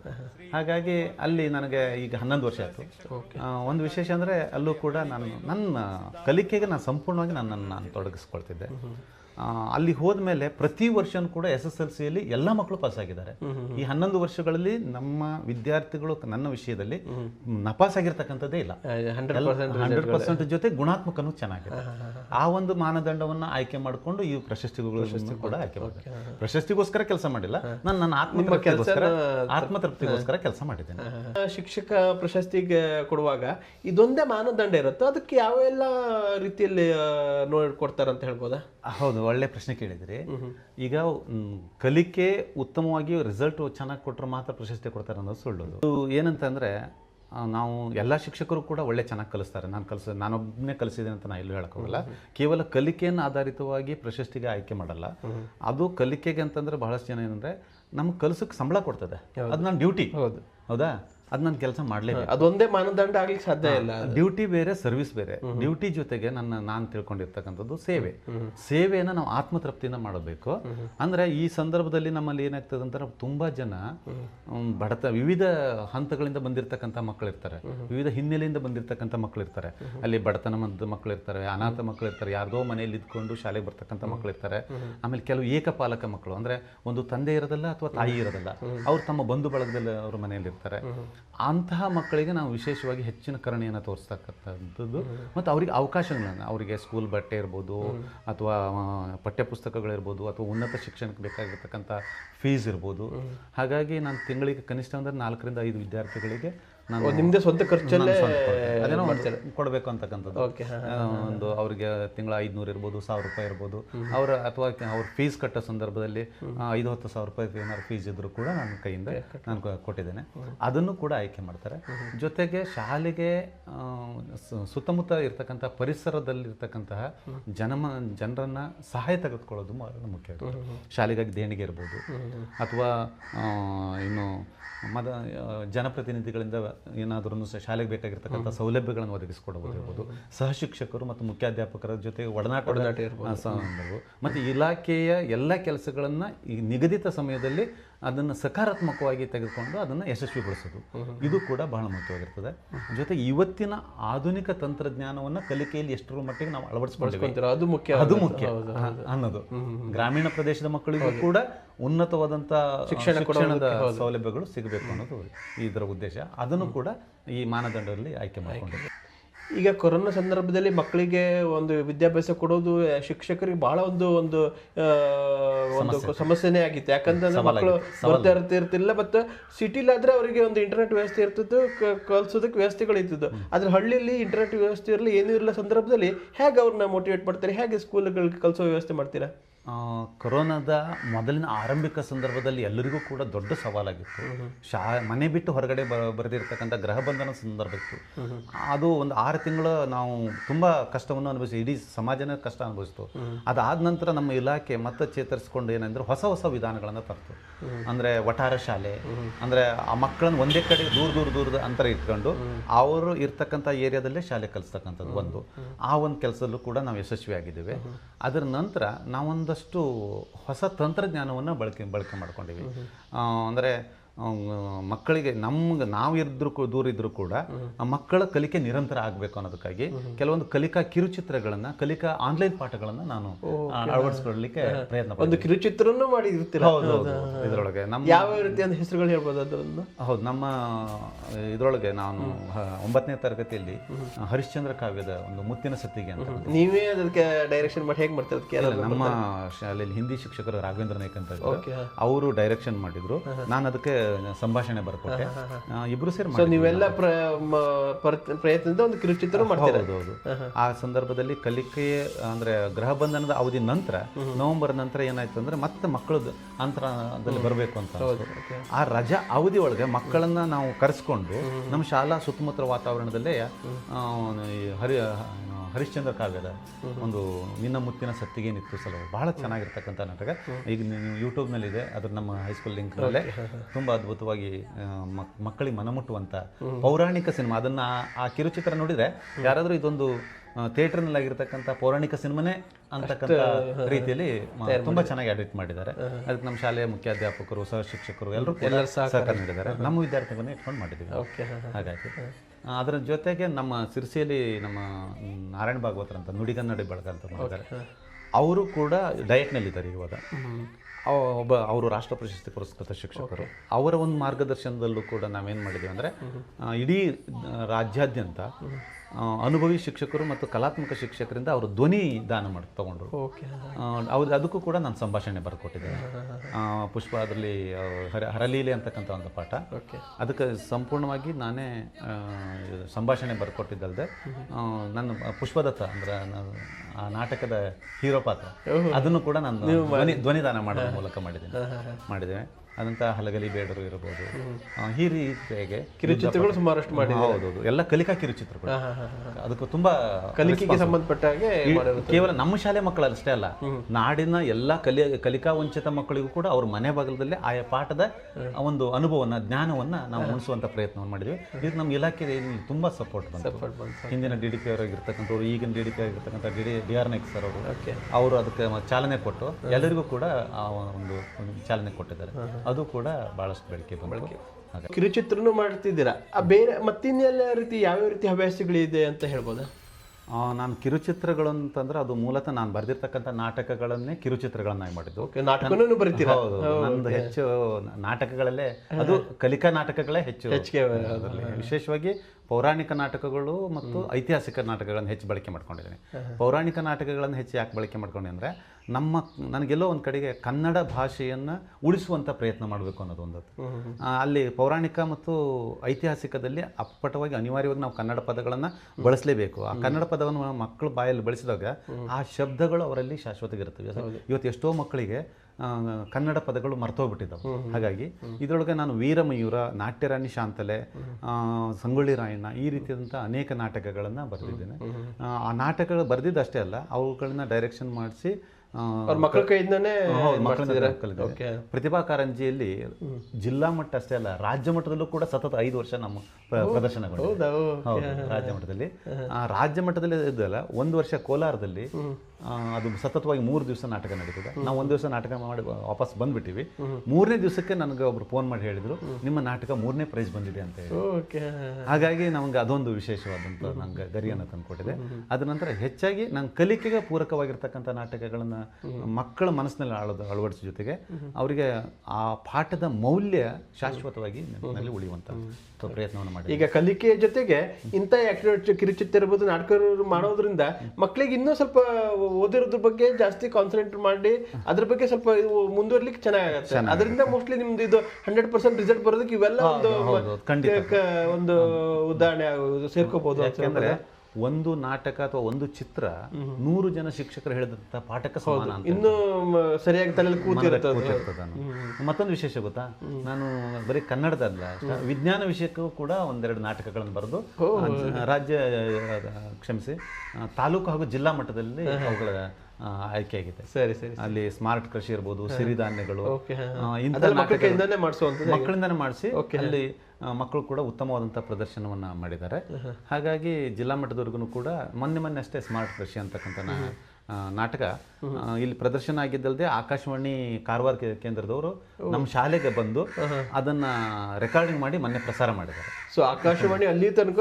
ಹಾಗಾಗಿ ಅಲ್ಲಿ ನನಗೆ ಈಗ ಹನ್ನೊಂದು ವರ್ಷ ಆಯಿತು. ಒಂದು ವಿಶೇಷ ಅಂದರೆ ಅಲ್ಲೂ ಕೂಡ ನಾನು ನನ್ನ ಕಲಿಕೆಗೆ ನಾನು ಸಂಪೂರ್ಣವಾಗಿ ನನ್ನನ್ನು ನಾನು ತೊಡಗಿಸ್ಕೊಳ್ತಿದ್ದೆ. ಅಲ್ಲಿ ಹೋದ್ಮೇಲೆ ಪ್ರತಿ ವರ್ಷನೂ ಕೂಡ ಎಸ್ ಎಸ್ ಎಲ್ ಸಿಯಲ್ಲಿ ಎಲ್ಲ ಮಕ್ಕಳು ಪಾಸ್ ಆಗಿದ್ದಾರೆ ಈ ಹನ್ನೊಂದು ವರ್ಷಗಳಲ್ಲಿ ನಮ್ಮ ವಿದ್ಯಾರ್ಥಿಗಳು ನನ್ನ ವಿಷಯದಲ್ಲಿ ನಪಾಸ್ ಆಗಿರ್ತಕ್ಕಂಥದ್ದೇ ಇಲ್ಲ. ಹಂಡ್ರೆಡ್ ಪರ್ಸೆಂಟ್ ಜೊತೆ ಗುಣಾತ್ಮಕನೂ ಚೆನ್ನಾಗಿದೆ. ಆ ಒಂದು ಮಾನದಂಡವನ್ನ ಆಯ್ಕೆ ಮಾಡಿಕೊಂಡು ಈ ಪ್ರಶಸ್ತಿಗಳು ಕೂಡ ಆಯ್ಕೆ ಮಾಡಿದೆ ಪ್ರಶಸ್ತಿಗೋಸ್ಕರ ಕೆಲಸ ಮಾಡಿಲ್ಲ. ನಾನು ನನ್ನ ಆತ್ಮತೃಪ್ತಿಗೋಸ್ಕರ ಆತ್ಮತೃಪ್ತಿಗೋಸ್ಕರ ಕೆಲಸ ಮಾಡಿದ್ದೇನೆ. ಶಿಕ್ಷಕ ಪ್ರಶಸ್ತಿಗೆ ಕೊಡುವಾಗ ಇದೊಂದೇ ಮಾನದಂಡ ಇರುತ್ತೆ? ಅದಕ್ಕೆ ಯಾವೆಲ್ಲ ರೀತಿಯಲ್ಲಿ ನೋಡ್ಕೊಡ್ತಾರಂತ ಹೇಳ್ಬೋದಾ? ಹೌದು. ಒಳ್ಳೆ ಪ್ರಶ್ನೆ ಕೇಳಿದ್ರಿ. ಈಗ ಕಲಿಕೆ ಉತ್ತಮವಾಗಿ ರಿಸಲ್ಟ್ ಚೆನ್ನಾಗಿ ಕೊಟ್ಟರೆ ಮಾತ್ರ ಪ್ರಶಸ್ತಿ ಕೊಡ್ತಾರೆ ಅನ್ನೋದು ಸುಳ್ಳು ಅದು ಏನಂತಂದ್ರೆ ನಾವು ಎಲ್ಲ ಶಿಕ್ಷಕರು ಕೂಡ ಒಳ್ಳೆ ಚೆನ್ನಾಗಿ ಕಲಿಸ್ತಾರೆ. ನಾನು ಕಲಿಸ ನಾನೊಬ್ಬನೇ ಕಲಿಸಿದೆ ಅಂತ ನಾನು ಎಲ್ಲೂ ಹೇಳಕ್ಕೋಗಲ್ಲ. ಕೇವಲ ಕಲಿಕೆಯನ್ನು ಆಧಾರಿತವಾಗಿ ಪ್ರಶಸ್ತಿಗೆ ಆಯ್ಕೆ ಮಾಡಲ್ಲ. ಅದು ಕಲಿಕೆಗೆ ಅಂತಂದ್ರೆ ಬಹಳಷ್ಟು ಜನ ಏನಂದ್ರೆ ನಮ್ಗೆ ಕಲಿಸಕ್ಕೆ ಸಂಬಳ ಕೊಡ್ತದೆ. ಅದು ನನ್ನ ಡ್ಯೂಟಿ ಹೌದು. ಹೌದಾ? ಅದು ನಾನು ಕೆಲಸ ಮಾಡಲೇಬೇಕು ಅದೊಂದೇ ಮಾನದಂಡ ಆಗ್ಲಿಕ್ಕೆ ಸಾಧ್ಯ ಇಲ್ಲ ಡ್ಯೂಟಿ ಬೇರೆ ಸರ್ವಿಸ್ ಬೇರೆ ಡ್ಯೂಟಿ ಜೊತೆಗೆ ನನ್ನ ನಾನು ತಿಳ್ಕೊಂಡಿರ್ತಕ್ಕಂಥದ್ದು ಸೇವೆ ಸೇವೆಯನ್ನು ನಾವು ಆತ್ಮತೃಪ್ತಿಯಿಂದ ಮಾಡಬೇಕು ಅಂದ್ರೆ ಈ ಸಂದರ್ಭದಲ್ಲಿ ನಮ್ಮಲ್ಲಿ ಏನಾಗ್ತದೆ ಅಂತ ತುಂಬಾ ಜನ ಬಡತ ವಿವಿಧ ಹಂತಗಳಿಂದ ಬಂದಿರತಕ್ಕಂಥ ಮಕ್ಕಳು ಇರ್ತಾರೆ ವಿವಿಧ ಹಿನ್ನೆಲೆಯಿಂದ ಬಂದಿರತಕ್ಕಂಥ ಮಕ್ಕಳು ಇರ್ತಾರೆ ಅಲ್ಲಿ ಬಡತನ ಮಕ್ಕಳಿರ್ತಾರೆ ಅನಾಥ ಮಕ್ಕಳು ಇರ್ತಾರೆ ಯಾರ್ದೋ ಮನೆಯಲ್ಲಿ ಇದ್ಕೊಂಡು ಶಾಲೆಗೆ ಬರ್ತಕ್ಕಂಥ ಮಕ್ಕಳು ಇರ್ತಾರೆ ಆಮೇಲೆ ಕೆಲವು ಏಕಪಾಲಕ ಮಕ್ಕಳು ಅಂದ್ರೆ ಒಂದು ತಂದೆ ಇರೋದಲ್ಲ ಅಥವಾ ತಾಯಿ ಇರೋದಲ್ಲ ಅವ್ರು ತಮ್ಮ ಬಂಧು ಬಳಗದಲ್ಲಿ ಅವ್ರ ಮನೆಯಲ್ಲಿ ಇರ್ತಾರೆ ಅಂತಹ ಮಕ್ಕಳಿಗೆ ನಾವು ವಿಶೇಷವಾಗಿ ಹೆಚ್ಚಿನ ಕರುಣೆಯನ್ನು ತೋರಿಸ್ತಕ್ಕಂಥದ್ದು. ಮತ್ತು ಅವರಿಗೆ ಅವಕಾಶಗಳನ್ನು, ಅವರಿಗೆ ಸ್ಕೂಲ್ ಬಟ್ಟೆ ಇರ್ಬೋದು, ಅಥವಾ ಪಠ್ಯಪುಸ್ತಕಗಳಿರ್ಬೋದು, ಅಥವಾ ಉನ್ನತ ಶಿಕ್ಷಣಕ್ಕೆ ಬೇಕಾಗಿರ್ತಕ್ಕಂಥ ಫೀಸ್ ಇರ್ಬೋದು. ಹಾಗಾಗಿ ನಾನು ತಿಂಗಳಿಗೆ ಕನಿಷ್ಠ ಅಂದರೆ ನಾಲ್ಕರಿಂದ ಐದು ವಿದ್ಯಾರ್ಥಿಗಳಿಗೆ ನಾನು ನಿಮ್ದೇ ಸ್ವಂತ ಖರ್ಚಲ್ಲೇ ಅದೇನೋ ಕೊಡಬೇಕು ಅಂತಕ್ಕಂಥದ್ದು. ಒಂದು ಅವ್ರಿಗೆ ತಿಂಗಳ ಐದುನೂರು ಇರ್ಬೋದು ಸಾವಿರ ರೂಪಾಯಿ ಇರ್ಬೋದು. ಅವರ ಅಥವಾ ಅವ್ರ ಫೀಸ್ ಕಟ್ಟೋ ಸಂದರ್ಭದಲ್ಲಿ ಐದು ಹತ್ತು ಸಾವಿರ ರೂಪಾಯಿ ಏನಾದ್ರು ಫೀಸ್ ಇದ್ರೂ ಕೂಡ ನನ್ನ ಕೈಯಿಂದ ನಾನು ಕೊಟ್ಟಿದ್ದೇನೆ. ಅದನ್ನು ಕೂಡ ಆಯ್ಕೆ ಮಾಡ್ತಾರೆ. ಜೊತೆಗೆ ಶಾಲೆಗೆ ಸುತ್ತಮುತ್ತ ಇರ್ತಕ್ಕಂಥ ಪರಿಸರದಲ್ಲಿರ್ತಕ್ಕಂತಹ ಜನಮ ಜನರನ್ನ ಸಹಾಯ ತೆಗೆದುಕೊಳ್ಳೋದು ಮುಖ್ಯ. ಶಾಲೆಗಾಗಿ ದೇಣಿಗೆ ಇರ್ಬೋದು. ಅಥವಾ ಇನ್ನು ಮದ ಜನಪ್ರತಿನಿಧಿಗಳಿಂದ ಏನಾದರೂ ಶಾಲೆಗೆ ಬೇಕಾಗಿರ್ತಕ್ಕಂಥ ಸೌಲಭ್ಯಗಳನ್ನು ಒದಗಿಸಿಕೊಡಬಹುದು ಸಹ ಶಿಕ್ಷಕರು ಮತ್ತು ಮುಖ್ಯಾಧ್ಯಾಪಕರ ಜೊತೆ ಒಡನಾಟ ಸಂಬಂಧವು. ಮತ್ತು ಇಲಾಖೆಯ ಎಲ್ಲ ಕೆಲಸಗಳನ್ನು ಈ ನಿಗದಿತ ಸಮಯದಲ್ಲಿ ಅದನ್ನು ಸಕಾರಾತ್ಮಕವಾಗಿ ತೆಗೆದುಕೊಂಡು ಅದನ್ನು ಯಶಸ್ವಿಗೊಳಿಸೋದು. ಇದು ಕೂಡ ಬಹಳ ಮುಖ್ಯವಾಗಿರ್ತದೆ ಜೊತೆಗೆ ಇವತ್ತಿನ ಆಧುನಿಕ ತಂತ್ರಜ್ಞಾನವನ್ನು ಕಲಿಕೆಯಲ್ಲಿ ಎಷ್ಟರ ಮಟ್ಟಿಗೆ ನಾವು ಅಳವಡಿಸ್ಕೊಳ್ತೀವಿ ಅದು ಮುಖ್ಯ. ಅದು ಮುಖ್ಯ. ಅನ್ನೋದು. ಗ್ರಾಮೀಣ ಪ್ರದೇಶದ ಮಕ್ಕಳಿಗೂ ಕೂಡ ಉನ್ನತವಾದಂಥ ಶಿಕ್ಷಣದ ಸೌಲಭ್ಯಗಳು ಸಿಗಬೇಕು ಅನ್ನೋದು ಇದರ ಉದ್ದೇಶ. ಅದನ್ನು ಕೂಡ ಈ ಮಾನದಂಡದಲ್ಲಿ ಆಯ್ಕೆ ಮಾಡಿಕೊಂಡಿದೆ ಈಗ ಕೊರೋನಾ ಸಂದರ್ಭದಲ್ಲಿ ಮಕ್ಕಳಿಗೆ ಒಂದು ವಿದ್ಯಾಭ್ಯಾಸ ಕೊಡೋದು ಶಿಕ್ಷಕರಿಗೆ ಬಹಳ ಒಂದು ಒಂದು ಒಂದು ಸಮಸ್ಯೆನೇ ಆಗಿತ್ತು. ಯಾಕಂತಂದ್ರೆ ಮಕ್ಕಳು ಬರ್ತಾ ಇರ್ತಿರ್ತಿಲ್ಲ ಮತ್ತು ಸಿಟಿಲಾದ್ರೆ ಅವರಿಗೆ ಒಂದು ಇಂಟರ್ನೆಟ್ ವ್ಯವಸ್ಥೆ ಇರ್ತಿತ್ತು ಕಲ್ಸೋದಕ್ಕೆ ವ್ಯವಸ್ಥೆಗಳು ಇರ್ತಿದ್ದು ಆದ್ರೆ ಹಳ್ಳಿಯಲ್ಲಿ ಇಂಟರ್ನೆಟ್ ವ್ಯವಸ್ಥೆ ಇರಲಿ ಏನೂ ಇರಲ್ಲ ಸಂದರ್ಭದಲ್ಲಿ ಹೇಗೆ ಅವ್ರನ್ನ ಮೋಟಿವೇಟ್ ಮಾಡ್ತಾರೆ? ಹೇಗೆ ಸ್ಕೂಲ್ಗಳಿಗೆ ಕಲಿಸೋ ವ್ಯವಸ್ಥೆ ಮಾಡ್ತೀರಾ? ಕೊರೋನಾದ ಮೊದಲಿನ ಆರಂಭಿಕ ಸಂದರ್ಭದಲ್ಲಿ ಎಲ್ಲರಿಗೂ ಕೂಡ ದೊಡ್ಡ ಸವಾಲಾಗಿತ್ತು. ಶಾ, ಮನೆ ಬಿಟ್ಟು ಹೊರಗಡೆ ಬ, ಬರೆದಿರ್ತಕ್ಕಂಥ ಗೃಹ ಬಂಧನ ಸಂದರ್ಭ ಇತ್ತು. ಅದು ಒಂದು ಆರು ತಿಂಗಳು ನಾವು ತುಂಬ ಕಷ್ಟವನ್ನು ಅನುಭವಿಸಿ, ಇಡೀ ಸಮಾಜನೇ ಕಷ್ಟ ಅನುಭವಿಸ್ತು. ಅದಾದ ನಂತರ ನಮ್ಮ ಇಲಾಖೆ ಮತ್ತೆ ಚೇತರಿಸ್ಕೊಂಡು ಏನಂದ್ರೆ ಹೊಸ ಹೊಸ ವಿಧಾನಗಳನ್ನು ತರ್ತು. ಅಂದರೆ ವಠಾರ ಶಾಲೆ. ಅಂದರೆ ಆ ಮಕ್ಕಳನ್ನ ಒಂದೇ ಕಡೆ ದೂರ ದೂರ, ದೂರದ ಅಂತರ ಇಟ್ಕೊಂಡು ಅವರು ಇರ್ತಕ್ಕಂಥ ಏರಿಯಾದಲ್ಲೇ ಶಾಲೆ ಕಲಿಸ್ತಕ್ಕಂಥದ್ದು ಒಂದು. ಆ ಒಂದು ಕೆಲಸದಲ್ಲೂ ಕೂಡ ನಾವು ಯಶಸ್ವಿ ಯಶಸ್ವಿಯಾಗಿದ್ದೇವೆ. ಅದರ ನಂತರ ನಾವೊಂದಷ್ಟು ಹೊಸ ತಂತ್ರಜ್ಞಾನವನ್ನು ಬಳಕೆ ಬಳಕೆ ಮಾಡ್ಕೊಂಡಿವಿ. ಅಂದರೆ ಮಕ್ಕಳಿಗೆ ನಮ್ಗೆ ನಾವು ಇದ್ರೂ ದೂರ ಇದ್ರೂ ಕೂಡ ಆ ಮಕ್ಕಳ ಕಲಿಕೆ ನಿರಂತರ ಆಗಬೇಕು ಅನ್ನೋದಕ್ಕಾಗಿ ಕೆಲವೊಂದು ಕಲಿಕಾ ಕಿರುಚಿತ್ರಗಳನ್ನು ಕಲಿಕಾ ಆನ್ಲೈನ್ ಪಾಠಗಳನ್ನು ನಾನು ಅಳವಡಿಸ್ಕೊಳ್ಳಲಿಕ್ಕೆ ಪ್ರಯತ್ನ ಒಂದು. ಕಿರುಚಿತ್ರನೂ ಮಾಡಿರ್ತೀರ ಹೌದು ಇದರೊಳಗೆ ನಮ್ಮ ಯಾವ ರೀತಿಯ ಹೆಸರುಗಳು ಹೇಳ್ಬೋದು ಅದನ್ನು ಹೌದು ನಮ್ಮ ಇದರೊಳಗೆ ನಾನು ಒಂಬತ್ತನೇ ತರಗತಿಯಲ್ಲಿ ಹರಿಶ್ಚಂದ್ರ ಕಾವ್ಯದ ಒಂದು ಮುತ್ತಿನ ಸತ್ತಿಗೆ ಅಂತ ನೀವೇ ಅದಕ್ಕೆ ಡೈರೆಕ್ಷನ್ ಮಾಡಿ ಹೇಗೆ ಮಾಡ್ತಾರೆ ನಮ್ಮ ಶಾಲೆಯಲ್ಲಿ ಹಿಂದಿ ಶಿಕ್ಷಕರು ರಾಘವೇಂದ್ರ ನಾಯ್ಕ್ ಅಂತ ಅವರು ಡೈರೆಕ್ಷನ್ ಮಾಡಿದ್ರು. ನಾನು ಅದಕ್ಕೆ ಸಂಭಾಷಣೆ ಬರ್ಕೊಟ್ಟೆ. ಇಬ್ರು ಸೇರಿ ಸೊ. ನೀವೆಲ್ಲ ಪ್ರಯತ್ನದ ಪ್ರಯತ್ನದಿಂದ ಒಂದು ಕಿರುಚಿತ್ರ ಮಾಡ್ತೀರಾ? ಹೌದು ಆ ಸಂದರ್ಭದಲ್ಲಿ ಕಲಿಕೆ ಅಂದ್ರೆ ಗೃಹ ಬಂಧನದ ಅವಧಿ ನಂತರ ನವೆಂಬರ್ ನಂತರ ಏನಾಯ್ತು ಅಂದ್ರೆ ಮತ್ತೆ ಮಕ್ಕಳು ಅಂತರದಲ್ಲಿ ಬರಬೇಕು ಅಂತ. ಆ ರಜಾ ಅವಧಿ ಒಳಗೆ ಮಕ್ಕಳನ್ನ ನಾವು ಕರೆಸ್ಕೊಂಡು ನಮ್ಮ ಶಾಲಾ ಸುತ್ತಮುತ್ತಲ ವಾತಾವರಣದಲ್ಲೇ ಹರಿ ಹರಿಶ್ಚಂದ್ರ ಕಾವ್ಯದ ಒಂದು ನಿನ್ನ ಮುತ್ತಿನ ಸತ್ತಿಗೆ ನಿತ್ತು ಸಲವು ಬಹಳ ಚೆನ್ನಾಗಿರ್ತಕ್ಕಂಥ ನಾಟಕ. ಈಗ ನೀವು ಯೂಟ್ಯೂಬ್ನಲ್ಲಿದೆ ಅದ್ರ ನಮ್ಮ ಹೈಸ್ಕೂಲ್ ಲಿಂಕ್ನಲ್ಲೇ ತುಂಬ ಅದ್ಭುತವಾಗಿ ಮಕ್ಕಳಿಗೆ ಮನಮುಟ್ಟುವಂಥ ಪೌರಾಣಿಕ ಸಿನಿಮಾ. ಅದನ್ನ ಆ- ಕಿರುಚಿತ್ರ ನೋಡಿದ್ರೆ ಯಾರಾದರೂ ಇದೊಂದು ಥಿಯೇಟರ್ನಲ್ಲಿ ಆಗಿರ್ತಕ್ಕಂಥ ಪೌರಾಣಿಕ ಸಿನಿಮಾನೇ ಅಂತಕ್ಕಂಥ ರೀತಿಯಲ್ಲಿ ತುಂಬಾ ಚೆನ್ನಾಗಿ ಎಡಿಟ್ ಮಾಡಿದ್ದಾರೆ. ಅದಕ್ಕೆ ನಮ್ಮ ಶಾಲೆಯ ಮುಖ್ಯಾಧ್ಯಾಪಕರು ಸಹ ಶಿಕ್ಷಕರು ಎಲ್ಲರೂ ಕೂಡ ಸಹಕಾರ ನೀಡಿದ್ದಾರೆ. ನಮ್ಮ ವಿದ್ಯಾರ್ಥಿಗಳನ್ನ ಇಟ್ಕೊಂಡು ಮಾಡಿದ್ದೀವಿ. ಹಾಗಾಗಿ ಅದರ ಜೊತೆಗೆ ನಮ್ಮ ಸಿರ್ಸಿಯಲ್ಲಿ ನಮ್ಮ ನಾರಾಯಣ ಭಾಗವತರ ಅಂತ ನುಡಿಗನ್ನಡಿ ಬಳಗ ಅಂತ ಮಾಡಿದ್ದಾರೆ. ಅವರು ಕೂಡ ಡಯಟ್ನಲ್ಲಿದ್ದಾರೆ ಇವಾಗ. ಒಬ್ಬ ಅವರು ರಾಷ್ಟ್ರ ಪ್ರಶಸ್ತಿ ಪುರಸ್ಕೃತ ಶಿಕ್ಷಕರು. ಅವರ ಒಂದು ಮಾರ್ಗದರ್ಶನದಲ್ಲೂ ಕೂಡ ನಾವೇನು ಮಾಡಿದ್ದೀವಿ ಅಂದರೆ ಇಡೀ ರಾಜ್ಯಾದ್ಯಂತ ಅನುಭವಿ ಶಿಕ್ಷಕರು ಮತ್ತು ಕಲಾತ್ಮಕ ಶಿಕ್ಷಕರಿಂದ ಅವರು ಧ್ವನಿ ದಾನ ಮಾಡಿ ತಗೊಂಡ್ರು. ಓಕೆ ಅವ್ರು ಅದಕ್ಕೂ ಕೂಡ ನಾನು ಸಂಭಾಷಣೆ ಬರ್ಕೊಟ್ಟಿದ್ದೇನೆ ಪುಷ್ಪ ಅದರಲ್ಲಿ ಹರ ಹರಲೀಲೆ ಅಂತಕ್ಕಂಥ ಒಂದು ಪಾಠ. ಓಕೆ. ಅದಕ್ಕೆ ಸಂಪೂರ್ಣವಾಗಿ ನಾನೇ ಸಂಭಾಷಣೆ ಬರ್ಕೊಟ್ಟಿದ್ದಲ್ಲದೆ ನನ್ನ ಪುಷ್ಪದತ್ತ ಅಂದ್ರೆ ಆ ನಾಟಕದ ಹೀರೋ ಪಾತ್ರ. ಅದನ್ನು ಕೂಡ ನಾನು ಧ್ವನಿ ಧ್ವನಿದಾನ ಮಾಡೋದ್ರ ಮೂಲಕ ಮಾಡಿದ್ದೇನೆ. ಮಾಡಿದ್ದೇವೆ ಅದಂತ ಹಲಗಲಿ ಬೇಡರು ಇರಬಹುದು. ಈ ರೀತಿಯಾಗಿ ಕಿರುಚಿತ್ರಗಳು ಸುಮಾರಷ್ಟು ಮಾಡಿ ಹೌದೌದು. ಎಲ್ಲ ಕಲಿಕಾ ಕಿರುಚಿತ್ರಗಳು. ಅದಕ್ಕೆ ತುಂಬಾ ಕಲಿಕೆಗೆ ಸಂಬಂಧಪಟ್ಟ ಹಾಗೆ ಕೇವಲ ನಮ್ಮ ಶಾಲೆ ಮಕ್ಕಳಷ್ಟೇ ಅಲ್ಲ ನಾಡಿನ ಎಲ್ಲ ಕಲಿ ಕಲಿಕಾ ವಂಚಿತ ಮಕ್ಕಳಿಗೂ ಕೂಡ ಅವ್ರ ಮನೆ ಭಾಗದಲ್ಲಿ ಆಯಾ ಪಾಠದ ಒಂದು ಅನುಭವನ ಜ್ಞಾನವನ್ನ ನಾವು ಉಣಿಸುವಂತ ಪ್ರಯತ್ನವನ್ನು ಮಾಡಿದ್ವಿ. ಇದು ನಮ್ಮ ಇಲಾಖೆ ತುಂಬಾ ಸಪೋರ್ಟ್ ಬಂತು. ಹಿಂದಿನ ಡಿ ಡಿ ಪಿ ಅವರಾಗಿರ್ತಕ್ಕಂಥವ್ರು ಈಗಿನ ಡಿ ಡಿ ಪಿ ಆಗಿರ್ತಕ್ಕಂಥ D D R Naik sir ಅವರು ಅವರು ಅದಕ್ಕೆ ಚಾಲನೆ ಕೊಟ್ಟು ಎಲ್ಲರಿಗೂ ಕೂಡ ಆ ಒಂದು ಚಾಲನೆ ಕೊಟ್ಟಿದ್ದಾರೆ. ಅದು ಕೂಡ ಬಹಳಷ್ಟು ಬೆಳಕೆ ಬಂತು. ಹಾಗೆ ಕಿರುಚಿತ್ರನೂ ಮಾಡ್ತಿದ್ದೀರಾ? ಆ ಬೇರೆ ಮತ್ತಿನ್ನೆಲ್ಲ ರೀತಿ ಯಾವ ರೀತಿ ಹವ್ಯಾಸಗಳಿದೆ ಅಂತ ಹೇಳ್ಬೋದಾ? ಆ, ನಾನು ಕಿರುಚಿತ್ರಗಳು ಅಂತಂದ್ರೆ ಅದು ಮೂಲತಃ ನಾನು ಬರೆದಿರ್ತಕ್ಕಂಥ ನಾಟಕಗಳನ್ನೇ ಕಿರುಚಿತ್ರಗಳನ್ನಾಗಿ ಮಾಡಿದ್ದು. ನಾಟಕನೂ ಬರೀತೀರಾ? ಹೌದು ನಂದು ಹೆಚ್ಚು ನಾಟಕಗಳಲ್ಲೇ ಅದು ಕಲಿಕಾ ನಾಟಕಗಳೇ ಹೆಚ್ಚು ಹೆಚ್ಚಿಗೆ ಅದರಲ್ಲಿ. ವಿಶೇಷವಾಗಿ ಪೌರಾಣಿಕ ನಾಟಕಗಳು ಮತ್ತು ಐತಿಹಾಸಿಕ ನಾಟಕಗಳನ್ನು ಹೆಚ್ಚು ಬಳಕೆ ಮಾಡ್ಕೊಂಡಿದ್ದೀನಿ. ಪೌರಾಣಿಕ ನಾಟಕಗಳನ್ನು ಹೆಚ್ಚು ಯಾಕೆ ಬಳಕೆ ಮಾಡ್ಕೊಂಡೆ ಅಂದರೆ ನಮ್ಮ ನನಗೆಲ್ಲೋ ಒಂದು ಕಡೆಗೆ ಕನ್ನಡ ಭಾಷೆಯನ್ನು ಉಳಿಸುವಂಥ ಪ್ರಯತ್ನ ಮಾಡಬೇಕು ಅನ್ನೋದು ಒಂದು ಅಲ್ಲಿ ಪೌರಾಣಿಕ ಮತ್ತು ಐತಿಹಾಸಿಕದಲ್ಲಿ ಅಪ್ಪಟವಾಗಿ ಅನಿವಾರ್ಯವಾಗಿ ನಾವು ಕನ್ನಡ ಪದಗಳನ್ನು ಬಳಸಲೇಬೇಕು. ಆ ಕನ್ನಡ ಪದವನ್ನು ಮಕ್ಕಳು ಬಾಯಲ್ಲಿ ಬಳಸಿದಾಗ ಆ ಶಬ್ದಗಳು ಅವರಲ್ಲಿ ಶಾಶ್ವತವಾಗಿರ್ತವೆ ಇವತ್ತು ಎಷ್ಟೋ ಮಕ್ಕಳಿಗೆ ಕನ್ನಡ ಪದಗಳು ಮರ್ತೋಗ್ಬಿಟ್ಟಿದ್ದಾವೆ. ಹಾಗಾಗಿ ಇದರೊಳಗೆ ನಾನು ವೀರಮಯೂರ ನಾಟ್ಯರಾಣಿ ಶಾಂತಲೆ ಸಂಗೊಳ್ಳಿ ರಾಯಣ್ಣ ಈ ರೀತಿಯಾದಂಥ ಅನೇಕ ನಾಟಕಗಳನ್ನು ಬರೆದಿದ್ದೇನೆ. ಆ, ನಾಟಕಗಳು ಬರೆದಿದ್ದಷ್ಟೇ ಅಲ್ಲ ಅವುಗಳನ್ನ ಡೈರೆಕ್ಷನ್ ಮಾಡಿಸಿ ಮಕ್ಕಳ ಕೈಯಿಂದನೇ. ಪ್ರತಿಭಾ ಕಾರಂಜಿಯಲ್ಲಿ ಜಿಲ್ಲಾ ಮಟ್ಟ ಅಷ್ಟೇ ಅಲ್ಲ ರಾಜ್ಯ ಮಟ್ಟದಲ್ಲೂ ಕೂಡ ಸತತ ಐದು ವರ್ಷ ನಮ್ಮ ಪ್ರ- ಪ್ರದರ್ಶನಗಳು ರಾಜ್ಯ ಮಟ್ಟದಲ್ಲಿ. ಆ ರಾಜ್ಯ ಮಟ್ಟದಲ್ಲಿ ಇದಲ್ಲ ಒಂದು ವರ್ಷ ಕೋಲಾರದಲ್ಲಿ ಅದು ಸತತವಾಗಿ ಮೂರು ದಿವಸ ನಾಟಕ ನಡೀತದೆ. ನಾವು ಒಂದು ದಿವಸ ನಾಟಕ ಮಾಡಿ ವಾಪಸ್ ಬಂದ್ಬಿಟ್ಟಿವಿ. ಮೂರನೇ ದಿವಸಕ್ಕೆ ನನಗೆ ಒಬ್ರು ಫೋನ್ ಮಾಡಿ ಹೇಳಿದ್ರು ನಿಮ್ಮ ನಾಟಕ ಮೂರನೇ ಪ್ರೈಸ್ ಬಂದಿದೆ ಅಂತ ಹೇಳಿ. ಹಾಗಾಗಿ ನಮ್ಗೆ ಅದೊಂದು ವಿಶೇಷವಾದಂತ ನಂಗೆ ಗರಿಯನ್ನು ತಂದುಕೊಟ್ಟಿದೆ. ಅದ ನಂತರ ಹೆಚ್ಚಾಗಿ ನನ್ನ ಕಲಿಕೆಗೆ ಪೂರಕವಾಗಿರ್ತಕ್ಕಂಥ ನಾಟಕಗಳನ್ನು ಮಕ್ಕಳ ಮನಸ್ಸಿನಲ್ಲಿ ಅಳದ ಅಳವಡಿಸೋ ಜೊತೆಗೆ ಅವರಿಗೆ ಆ ಪಾಠದ ಮೌಲ್ಯ ಶಾಶ್ವತವಾಗಿ ನೆನಪಿನಲ್ಲಿ ಉಳಿಯುವಂಥ ಪ್ರಯತ್ನವನ್ನು ಮಾಡಿ ಈಗ ಕಲಿಕೆಯ ಜೊತೆಗೆ ಇಂಥ ಆಕ್ಟಿವಿಟಿ ಕಿರುಚಿತ್ರ ಇರ್ಬೋದು ನಾಟಕ ಮಾಡೋದ್ರಿಂದ ಮಕ್ಕಳಿಗೆ ಇನ್ನೂ ಸ್ವಲ್ಪ ಓದಿರೋದ್ರ ಬಗ್ಗೆ ಜಾಸ್ತಿ ಕಾನ್ಸಂಟ್ರೇಟ್ ಮಾಡಿ ಅದ್ರ ಬಗ್ಗೆ ಸ್ವಲ್ಪ ಮುಂದುವರ್ಲಿಕ್ಕೆ ಚೆನ್ನಾಗಾಗುತ್ತೆ. ಅದರಿಂದ ಮೋಸ್ಟ್ಲಿ ನಿಮ್ದು ಇದು ಹಂಡ್ರೆಡ್ ಪರ್ಸೆಂಟ್ ರಿಸಲ್ಟ್ ಬರೋದಕ್ಕೆ ಇವೆಲ್ಲ ಒಂದು ಒಂದು ಉದಾಹರಣೆ ಸೇರ್ಕೋಬಹುದು ಯಾಕೆಂದ್ರೆ ಒಂದು ನಾಟಕ ಅಥವಾ ಒಂದು ಚಿತ್ರ ನೂರು ಜನ ಶಿಕ್ಷಕರು ಹೇಳಿದಂತ ಪಾಠಕ್ಕೆ ಸಮಾನ ಅಂತ ಇನ್ನು ಸರಿಯಾಗಿ ತಲೆಯಲ್ಲಿ. ಮತ್ತೊಂದು ವಿಶೇಷ ಗೊತ್ತಾ? ನಾನು ಬರೀ ಕನ್ನಡದಲ್ಲ ವಿಜ್ಞಾನ ವಿಷಯಕ್ಕೂ ಕೂಡ ಒಂದೆರಡು ನಾಟಕಗಳನ್ನು ಬರೆದು ರಾಜ್ಯ ಕ್ಷಮಿಸಿ ತಾಲೂಕು ಹಾಗೂ ಜಿಲ್ಲಾ ಮಟ್ಟದಲ್ಲಿ ಅವುಗಳ ಆಯ್ಕೆ ಆಗಿದೆ. ಸರಿ ಸರಿ ಅಲ್ಲಿ ಸ್ಮಾರ್ಟ್ ಕೃಷಿ ಇರ್ಬೋದು ಸಿರಿಧಾನ್ಯಗಳು ಮಕ್ಕಳಿಂದಾನೆ ಮಾಡಿಸಿ ಅಲ್ಲಿ ಮಕ್ಕಳು ಕೂಡ ಉತ್ತಮವಾದಂಥ ಪ್ರದರ್ಶನವನ್ನು ಮಾಡಿದ್ದಾರೆ. ಹಾಗಾಗಿ ಜಿಲ್ಲಾ ಮಟ್ಟದವರೆಗೂ ಕೂಡ ಮೊನ್ನೆ ಮೊನ್ನೆ ಅಷ್ಟೇ ಸ್ಮಾರ್ಟ್ ಕೃಷಿ ಅಂತಕ್ಕಂಥ ನಾಟಕ. ಇಲ್ಲಿ ಪ್ರದರ್ಶನ ಆಗಿದ್ದಲ್ಲದೆ ಆಕಾಶವಾಣಿ ಕಾರವಾರ ಕೇಂದ್ರದವರು ನಮ್ಮ ಶಾಲೆಗೆ ಬಂದು ಅದನ್ನ ರೆಕಾರ್ಡಿಂಗ್ ಮಾಡಿ ಮೊನ್ನೆ ಪ್ರಸಾರ ಮಾಡಿದ್ದಾರೆ. ಸೊ ಆಕಾಶವಾಣಿ ಅಲ್ಲಿ ತನಕ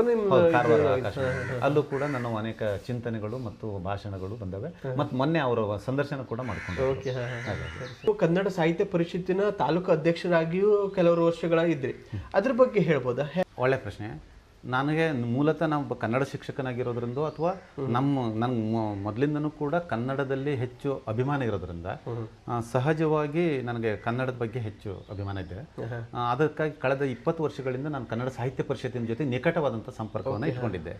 ಅಲ್ಲೂ ಕೂಡ ನನ್ನ ಅನೇಕ ಚಿಂತನೆಗಳು ಮತ್ತು ಭಾಷಣಗಳು ಬಂದವೆ. ಮತ್ತು ಮೊನ್ನೆ ಅವರ ಸಂದರ್ಶನ ಕೂಡ ಮಾಡ್ಕೊಂಡು. ಕನ್ನಡ ಸಾಹಿತ್ಯ ಪರಿಷತ್ತಿನ ತಾಲೂಕು ಅಧ್ಯಕ್ಷರಾಗಿಯೂ ಕೆಲವರು ವರ್ಷಗಳಾಗಿದ್ರಿ. ಅದ್ರ ಬಗ್ಗೆ ಹೇಳ್ಬೋದಾ? ಒಳ್ಳೆ ಪ್ರಶ್ನೆ. ನನಗೆ ಮೂಲತಃ ನಾವು ಕನ್ನಡ ಶಿಕ್ಷಕನಾಗಿರೋದ್ರಿಂದ ಅಥವಾ ನಮ್ಮ ನನ್ನ ಮೊದಲಿಂದನೂ ಕೂಡ ಕನ್ನಡದಲ್ಲಿ ಹೆಚ್ಚು ಅಭಿಮಾನ ಇರೋದ್ರಿಂದ ಸಹಜವಾಗಿ ನನಗೆ ಕನ್ನಡದ ಬಗ್ಗೆ ಹೆಚ್ಚು ಅಭಿಮಾನ ಇದೆ. ಅದಕ್ಕಾಗಿ ಕಳೆದ ಇಪ್ಪತ್ತು ವರ್ಷಗಳಿಂದ ನಾನು ಕನ್ನಡ ಸಾಹಿತ್ಯ ಪರಿಷತ್ತಿನ ಜೊತೆ ನಿಕಟವಾದಂಥ ಸಂಪರ್ಕವನ್ನು ಇಟ್ಕೊಂಡಿದ್ದೆ.